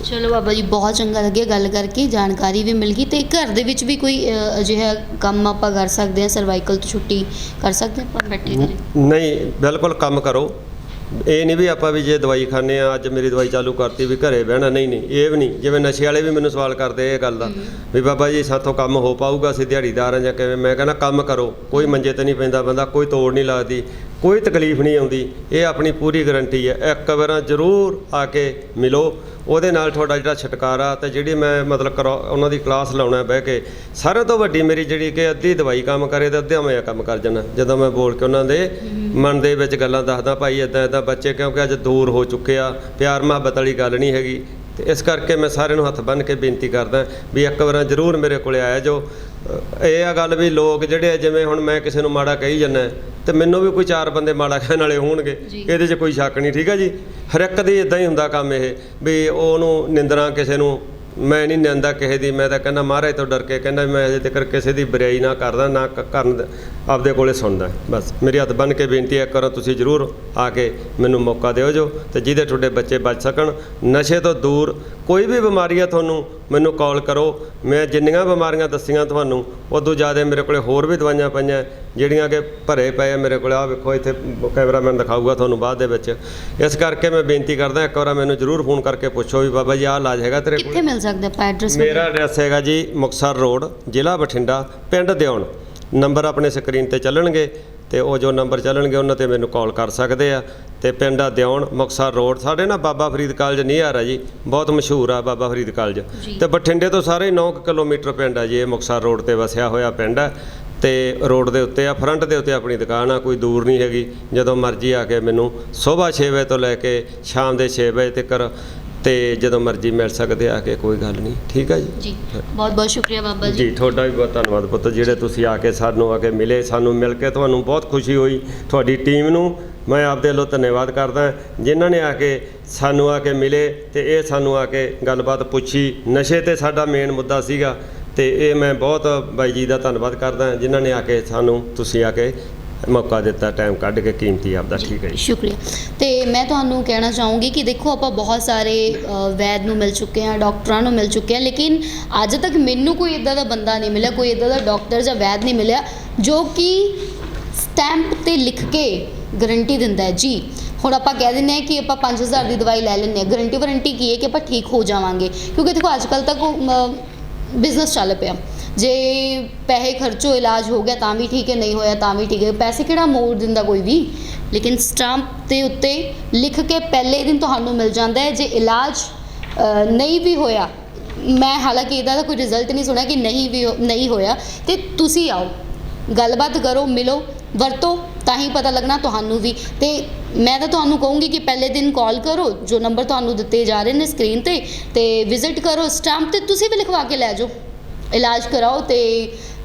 ਚਲੋ ਬਾਬਾ ਜੀ ਬਹੁਤ ਚੰਗਾ ਲੱਗਿਆ ਗੱਲ ਕਰਕੇ ਜਾਣਕਾਰੀ ਵੀ ਮਿਲ ਗਈ ਤੇ ਘਰ ਦੇ ਵਿੱਚ ਵੀ ਕੋਈ ਅ, ਅਜਿਹਾ ਕੰਮ ਆਪਾਂ ਕਰ ਸਕਦੇ ਹਾਂ ਸਰਵਾਈਕਲ ਤੋਂ ਛੁੱਟੀ ਕਰ ਸਕਦੇ ਹਾਂ ਆਪਾਂ ਬੈਠੇ ਘਰੇ ਨਹੀਂ ਬਿਲਕੁਲ ਕੰਮ ਕਰੋ। ਇਹ ਨਹੀਂ ਵੀ ਆਪਾਂ ਵੀ ਜੇ ਦਵਾਈ ਖਾਂਦੇ ਆ ਅੱਜ ਮੇਰੀ ਦਵਾਈ ਚਾਲੂ ਕਰਤੀ ਵੀ ਘਰੇ ਬਹਿਣਾ ਨਹੀਂ ਨਹੀਂ ਇਹ ਵੀ ਨਹੀਂ। ਜਿਵੇਂ ਨਸ਼ੇ ਵਾਲੇ ਵੀ ਮੈਨੂੰ ਸਵਾਲ ਕਰਦੇ ਇਹ ਗੱਲ ਦਾ ਵੀ ਬਾਬਾ ਜੀ ਸਾਥੋਂ ਕੰਮ ਹੋ ਪਾਊਗਾ ਅਸੀਂ ਦਿਹਾੜੀਦਾਰ ਆ ਜਾਂ ਕਿਵੇਂ? ਮੈਂ ਕਹਿੰਦਾ ਕੰਮ ਕਰੋ ਕੋਈ ਮੰਜੇ ਤੇ ਨਹੀਂ ਪੈਂਦਾ ਬੰਦਾ ਕੋਈ ਤੋੜ ਨਹੀਂ ਲੱਗਦੀ। ਕੋਈ ਤਕਲੀਫ ਨਹੀਂ ਆਉਂਦੀ ਇਹ ਆਪਣੀ ਪੂਰੀ ਗਾਰੰਟੀ ਹੈ। ਇੱਕ ਵਾਰਾਂ ਜ਼ਰੂਰ ਆ ਕੇ ਮਿਲੋ। ਉਹਦੇ ਨਾਲ ਤੁਹਾਡਾ ਜਿਹੜਾ ਛੁਟਕਾਰਾ ਤੇ ਜਿਹੜੀ ਮੈਂ ਮਤਲਬ ਕਰੋ ਉਹਨਾਂ ਦੀ ਕਲਾਸ ਲਾਉਣਾ ਬਹਿ ਕੇ ਸਾਰਿਆਂ ਤੋਂ ਵੱਡੀ ਮੇਰੀ ਜਿਹੜੀ ਕਿ ਅੱਧੀ ਦਵਾਈ ਕੰਮ ਕਰੇ ਤੇ ਅੱਧਾ ਮੈਂ ਕੰਮ ਕਰ ਜਾਣਾ। ਜਦੋਂ ਮੈਂ ਬੋਲ ਕੇ ਉਹਨਾਂ ਦੇ ਮਨ ਦੇ ਵਿੱਚ ਗੱਲਾਂ ਦੱਸਦਾ ਭਾਈ ਇਦਾਂ ਇਦਾਂ ਬੱਚੇ ਕਿਉਂਕਿ ਅੱਜ ਦੂਰ ਹੋ ਚੁੱਕੇ ਆ ਪਿਆਰ ਮੁਹੱਬਤ ਵਾਲੀ ਗੱਲ ਨਹੀਂ ਹੈਗੀ। ਤੇ ਇਸ ਕਰਕੇ ਮੈਂ ਸਾਰਿਆਂ ਨੂੰ ਹੱਥ ਬੰਨ੍ਹ ਕੇ ਬੇਨਤੀ ਕਰਦਾ ਵੀ ਇੱਕ ਵਾਰਾਂ ਜ਼ਰੂਰ ਮੇਰੇ ਕੋਲੇ ਆਇਆ ਜੋ। ਇਹ ਆ ਗੱਲ ਵੀ ਲੋਕ ਜਿਹੜੇ ਆ ਜਿਵੇਂ ਹੁਣ ਮੈਂ ਕਿਸੇ ਨੂੰ ਮਾੜਾ ਕਹੀ ਜਾਂਦਾ ਤੇ ਮੈਨੂੰ ਵੀ ਕੋਈ ਚਾਰ ਬੰਦੇ ਮਾੜਾ ਕਹਿਣ ਵਾਲੇ ਹੋਣਗੇ। ਇਹਦੇ 'ਚ ਕੋਈ ਸ਼ੱਕ ਨਹੀਂ ਠੀਕ ਹੈ ਜੀ ਹਰ ਇੱਕ ਦੀ ਇਦਾਂ ਹੀ ਹੁੰਦਾ ਕੰਮ ਇਹ ਵੀ ਉਹਨੂੰ ਨਿੰਦਣਾ ਕਿਸੇ ਨੂੰ ਮੈਂ ਨਹੀਂ ਨਿੰਦਾ ਕਿਸੇ ਦੀ ਮੈਂ ਤਾਂ ਕਹਿੰਦਾ ਮਹਾਰਾਜ ਤੋਂ ਡਰ ਕੇ ਕਹਿੰਦਾ ਮੈਂ ਅਜੇ ਤੱਕ ਕਿਸੇ ਦੀ ਬੁਰਾਈ ਨਾ ਕਰਦਾ ਨਾ ਕਰਨ ਆਪਦੇ ਕੋਲੇ ਸੁਣਦਾ ਬਸ ਮੇਰੀ ਹੱਥ ਬੰਨ ਕੇ ਬੇਨਤੀ ਹੈ ਕਰੋ ਤੁਸੀਂ ਜ਼ਰੂਰ ਆ ਕੇ ਮੈਨੂੰ ਮੌਕਾ ਦਿਓ ਜੋ ਤੇ ਜਿਹਦੇ ਤੁਹਾਡੇ ਬੱਚੇ ਬਚ ਸਕਣ ਨਸ਼ੇ ਤੋਂ ਦੂਰ ਕੋਈ ਵੀ ਬਿਮਾਰੀ ਆ ਤੁਹਾਨੂੰ ਮੈਨੂੰ ਕਾਲ ਕਰੋ। ਮੈਂ ਜਿੰਨੀਆਂ ਬਿਮਾਰੀਆਂ ਦੱਸੀਆਂ ਤੁਹਾਨੂੰ ਉਦੋਂ ਜ਼ਿਆਦਾ ਮੇਰੇ ਕੋਲੇ ਹੋਰ ਵੀ ਦਵਾਈਆਂ ਪਈਆਂ ਜਿਹੜੀਆਂ ਕਿ ਭਰੇ ਪਏ ਆ ਮੇਰੇ ਕੋਲ। ਆ ਵੇਖੋ ਇੱਥੇ ਕੈਮਰਾਮੈਨ ਦਿਖਾਊਗਾ ਤੁਹਾਨੂੰ ਬਾਅਦ ਦੇ ਵਿੱਚ। ਇਸ ਕਰਕੇ ਮੈਂ ਬੇਨਤੀ ਕਰਦਾ ਇੱਕ ਵਾਰ ਮੈਨੂੰ ਜ਼ਰੂਰ ਫੋਨ ਕਰਕੇ ਪੁੱਛੋ ਵੀ ਬਾਬਾ ਜੀ ਆਹ ਇਲਾਜ ਹੈਗਾ ਤੇਰੇ ਕੋਲ? ਕਿੱਥੇ ਮਿਲ ਸਕਦਾ? ਆਪਾਂ ਐਡਰੈਸ ਮੇਰਾ ਐਡਰੈਸ ਹੈਗਾ ਜੀ ਮੁਕਤਸਰ ਰੋਡ ਜ਼ਿਲ੍ਹਾ ਬਠਿੰਡਾ ਪਿੰਡ ਦਿਉਣ ਨੰਬਰ ਆਪਣੇ ਸਕਰੀਨ ਤੇ ਚੱਲਣਗੇ। ਤੇ ਉਹ ਜੋ ਨੰਬਰ ਚੱਲਣਗੇ ਉਹਨਾਂ ਤੇ ਮੈਨੂੰ ਕਾਲ ਕਰ ਸਕਦੇ ਆ। ਤੇ ਪਿੰਡ ਆ ਦਿਉਣ ਮੁਕਤਸਰ ਰੋਡ ਸਾਡੇ ਨਾ ਬਾਬਾ ਫਰੀਦ ਕਾਲਜ ਨਹੀਂ ਆ ਜੀ। ਬਹੁਤ ਮਸ਼ਹੂਰ ਆ ਬਾਬਾ ਫਰੀਦ ਕਾਲਜ। ਤੇ ਬਠਿੰਡੇ ਤੋਂ ਸਾਰੇ 9 ਕਿਲੋਮੀਟਰ ਪਿੰਡ ਆ ਜੀ ਇਹ ਮੁਕਤਸਰ ਰੋਡ ਤੇ ਵਸਿਆ ਹੋਇਆ ਪਿੰਡ ਹੈ ਤੇ ਰੋਡ ਦੇ ਉੱਤੇ ਆ ਫਰੰਟ ਦੇ ਉੱਤੇ ਆਪਣੀ ਦੁਕਾਨ ਆ ਕੋਈ ਦੂਰ ਨਹੀਂ ਹੈਗੀ। ਜਦੋਂ ਮਰਜ਼ੀ ਆ ਕੇ ਮੈਨੂੰ ਸਵੇਰ 6 ਵਜੇ ਤੋਂ ਲੈ ਕੇ ਸ਼ਾਮ ਦੇ 6 ਵਜੇ ਤੱਕ ਤੇ ਜਦੋਂ ਮਰਜ਼ੀ ਮਿਲ ਸਕਦੇ ਆ ਕੇ ਕੋਈ ਗੱਲ ਨਹੀਂ। ਠੀਕ ਹੈ ਜੀ? ਜੀ ਬਹੁਤ ਬਹੁਤ ਸ਼ੁਕਰੀਆ ਬਾਬਾ ਜੀ। ਜੀ ਤੁਹਾਡਾ ਵੀ ਬਹੁਤ ਧੰਨਵਾਦ ਪੁੱਤ। ਜਿਹੜੇ ਤੁਸੀਂ ਆ ਕੇ ਸਾਨੂੰ ਆ ਕੇ ਮਿਲੇ ਸਾਨੂੰ ਮਿਲ ਕੇ ਤੁਹਾਨੂੰ ਬਹੁਤ ਖੁਸ਼ੀ ਹੋਈ। ਤੁਹਾਡੀ ਟੀਮ ਨੂੰ ਮੈਂ ਆਪਦੇ ਵੱਲੋਂ ਧੰਨਵਾਦ ਕਰਦਾ। ਜਿਨ੍ਹਾਂ ਨੇ ਆ ਕੇ ਸਾਨੂੰ ਆ ਕੇ ਮਿਲੇ ਤੇ ਇਹ ਸਾਨੂੰ ਆ ਕੇ ਗੱਲਬਾਤ ਪੁੱਛੀ। ਨਸ਼ੇ ਤੇ ਸਾਡਾ ਮੇਨ ਮੁੱਦਾ ਸੀਗਾ ਤੇ ਇਹ ਮੈਂ ਬਹੁਤ ਬਾਈ ਜੀ ਦਾ ਧੰਨਵਾਦ ਕਰਦਾ। ਜਿਨ੍ਹਾਂ ਨੇ ਆ ਕੇ ਸਾਨੂੰ ਤੁਸੀਂ ਆ ਕੇ ਮੌਕਾ ਦਿੱਤਾ ਟਾਈਮ ਕੱਢ ਕੇ ਕੀਮਤੀ ਆਪਦਾ ਠੀਕ ਹੈ ਜੀ। ਸ਼ੁਕਰੀਆ। ਤੇ ਮੈਂ ਤੁਹਾਨੂੰ ਕਹਿਣਾ ਚਾਹੂੰਗੀ ਕਿ ਦੇਖੋ ਆਪਾਂ ਬਹੁਤ ਸਾਰੇ ਵੈਦ ਨੂੰ ਮਿਲ ਚੁੱਕੇ ਹਾਂ, ਡਾਕਟਰਾਂ ਨੂੰ ਮਿਲ ਚੁੱਕੇ ਹਾਂ, ਲੇਕਿਨ ਅੱਜ ਤੱਕ ਮੈਨੂੰ ਕੋਈ ਇਦਾਂ ਦਾ ਬੰਦਾ ਨਹੀਂ ਮਿਲਿਆ, ਕੋਈ ਇਦਾਂ ਦਾ ਡਾਕਟਰ ਜਾਂ ਵੈਦ ਨਹੀਂ ਮਿਲਿਆ, ਜੋ ਕਿ ਸਟੈਂਪ ਤੇ ਲਿਖ ਕੇ ਗਾਰੰਟੀ ਦਿੰਦਾ ਹੈ। ਜੀ, ਹੁਣ ਆਪਾਂ ਕਹਿ ਦਿੰਦੇ ਹਾਂ ਕਿ ਆਪਾਂ 5000 ਦੀ ਦਵਾਈ ਲੈ ਲੈਂਦੇ ਹਾਂ। ਗਾਰੰਟੀ ਵਾਰੰਟੀ ਕੀ ਹੈ ਕਿ ਆਪਾਂ ਠੀਕ ਹੋ ਜਾਵਾਂਗੇ? ਕਿਉਂਕਿ ਦੇਖੋ ਅੱਜ ਕੱਲ ਤੱਕ ਬਿਜ਼ਨਸ ਚੱਲ ਪਿਆ। ਜੇ ਪੈਸੇ ਖਰਚੋ ਇਲਾਜ ਹੋ ਗਿਆ ਤਾਂ ਵੀ ਠੀਕ ਹੈ, ਨਹੀਂ ਹੋਇਆ ਤਾਂ ਵੀ ਠੀਕ ਹੈ। ਪੈਸੇ ਕਿਹੜਾ ਮੋੜ ਦਿੰਦਾ ਕੋਈ ਵੀ? ਲੇਕਿਨ ਸਟੈਂਪ ਦੇ ਉੱਤੇ ਲਿਖ ਕੇ ਪਹਿਲੇ ਦਿਨ ਤੁਹਾਨੂੰ ਮਿਲ ਜਾਂਦਾ ਹੈ। ਜੇ ਇਲਾਜ ਨਹੀਂ ਵੀ ਹੋਇਆ, ਮੈਂ ਹਾਲਾਂਕਿ ਇਹਦਾ ਤਾਂ ਕੋਈ ਰਿਜ਼ਲਟ ਨਹੀਂ ਸੁਣਿਆ ਕਿ ਨਹੀਂ ਵੀ ਹੋ- ਨਹੀਂ ਹੋਇਆ, ਤੇ ਤੁਸੀਂ ਆਓ, ਗੱਲਬਾਤ ਕਰੋ, ਮਿਲੋ, ਵਰਤੋ, ਤਾਂ ਹੀ ਪਤਾ ਲੱਗਣਾ ਤੁਹਾਨੂੰ ਵੀ। ਤੇ ਮੈਂ ਤਾਂ ਤੁਹਾਨੂੰ ਕਹੂੰਗੀ ਕਿ ਪਹਿਲੇ ਦਿਨ ਕਾਲ ਕਰੋ, ਜੋ ਨੰਬਰ ਤੁਹਾਨੂੰ ਦਿੱਤੇ ਜਾ ਰਹੇ ਨੇ ਸਕਰੀਨ ਤੇ ਤੇ ਵਿਜ਼ਿਟ ਕਰੋ ਸਟੈਂਪ ਤੇ, ਤੁਸੀਂ ਵੀ ਲਿਖਵਾ ਕੇ ਲੈ ਜਾਓ। ਇਲਾਜ ਕਰਾਓ ਤੇ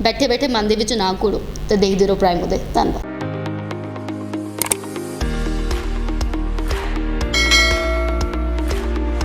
ਬੈਠੇ ਬੈਠੇ ਮਨ ਦੇ ਵਿੱਚ ਨਾ ਕੋੜੋ ਤੇ ਦੇਖਦੇ ਰਹੋ ਪ੍ਰਾਈਮ ਉਹਦੇ। ਧੰਨਵਾਦ।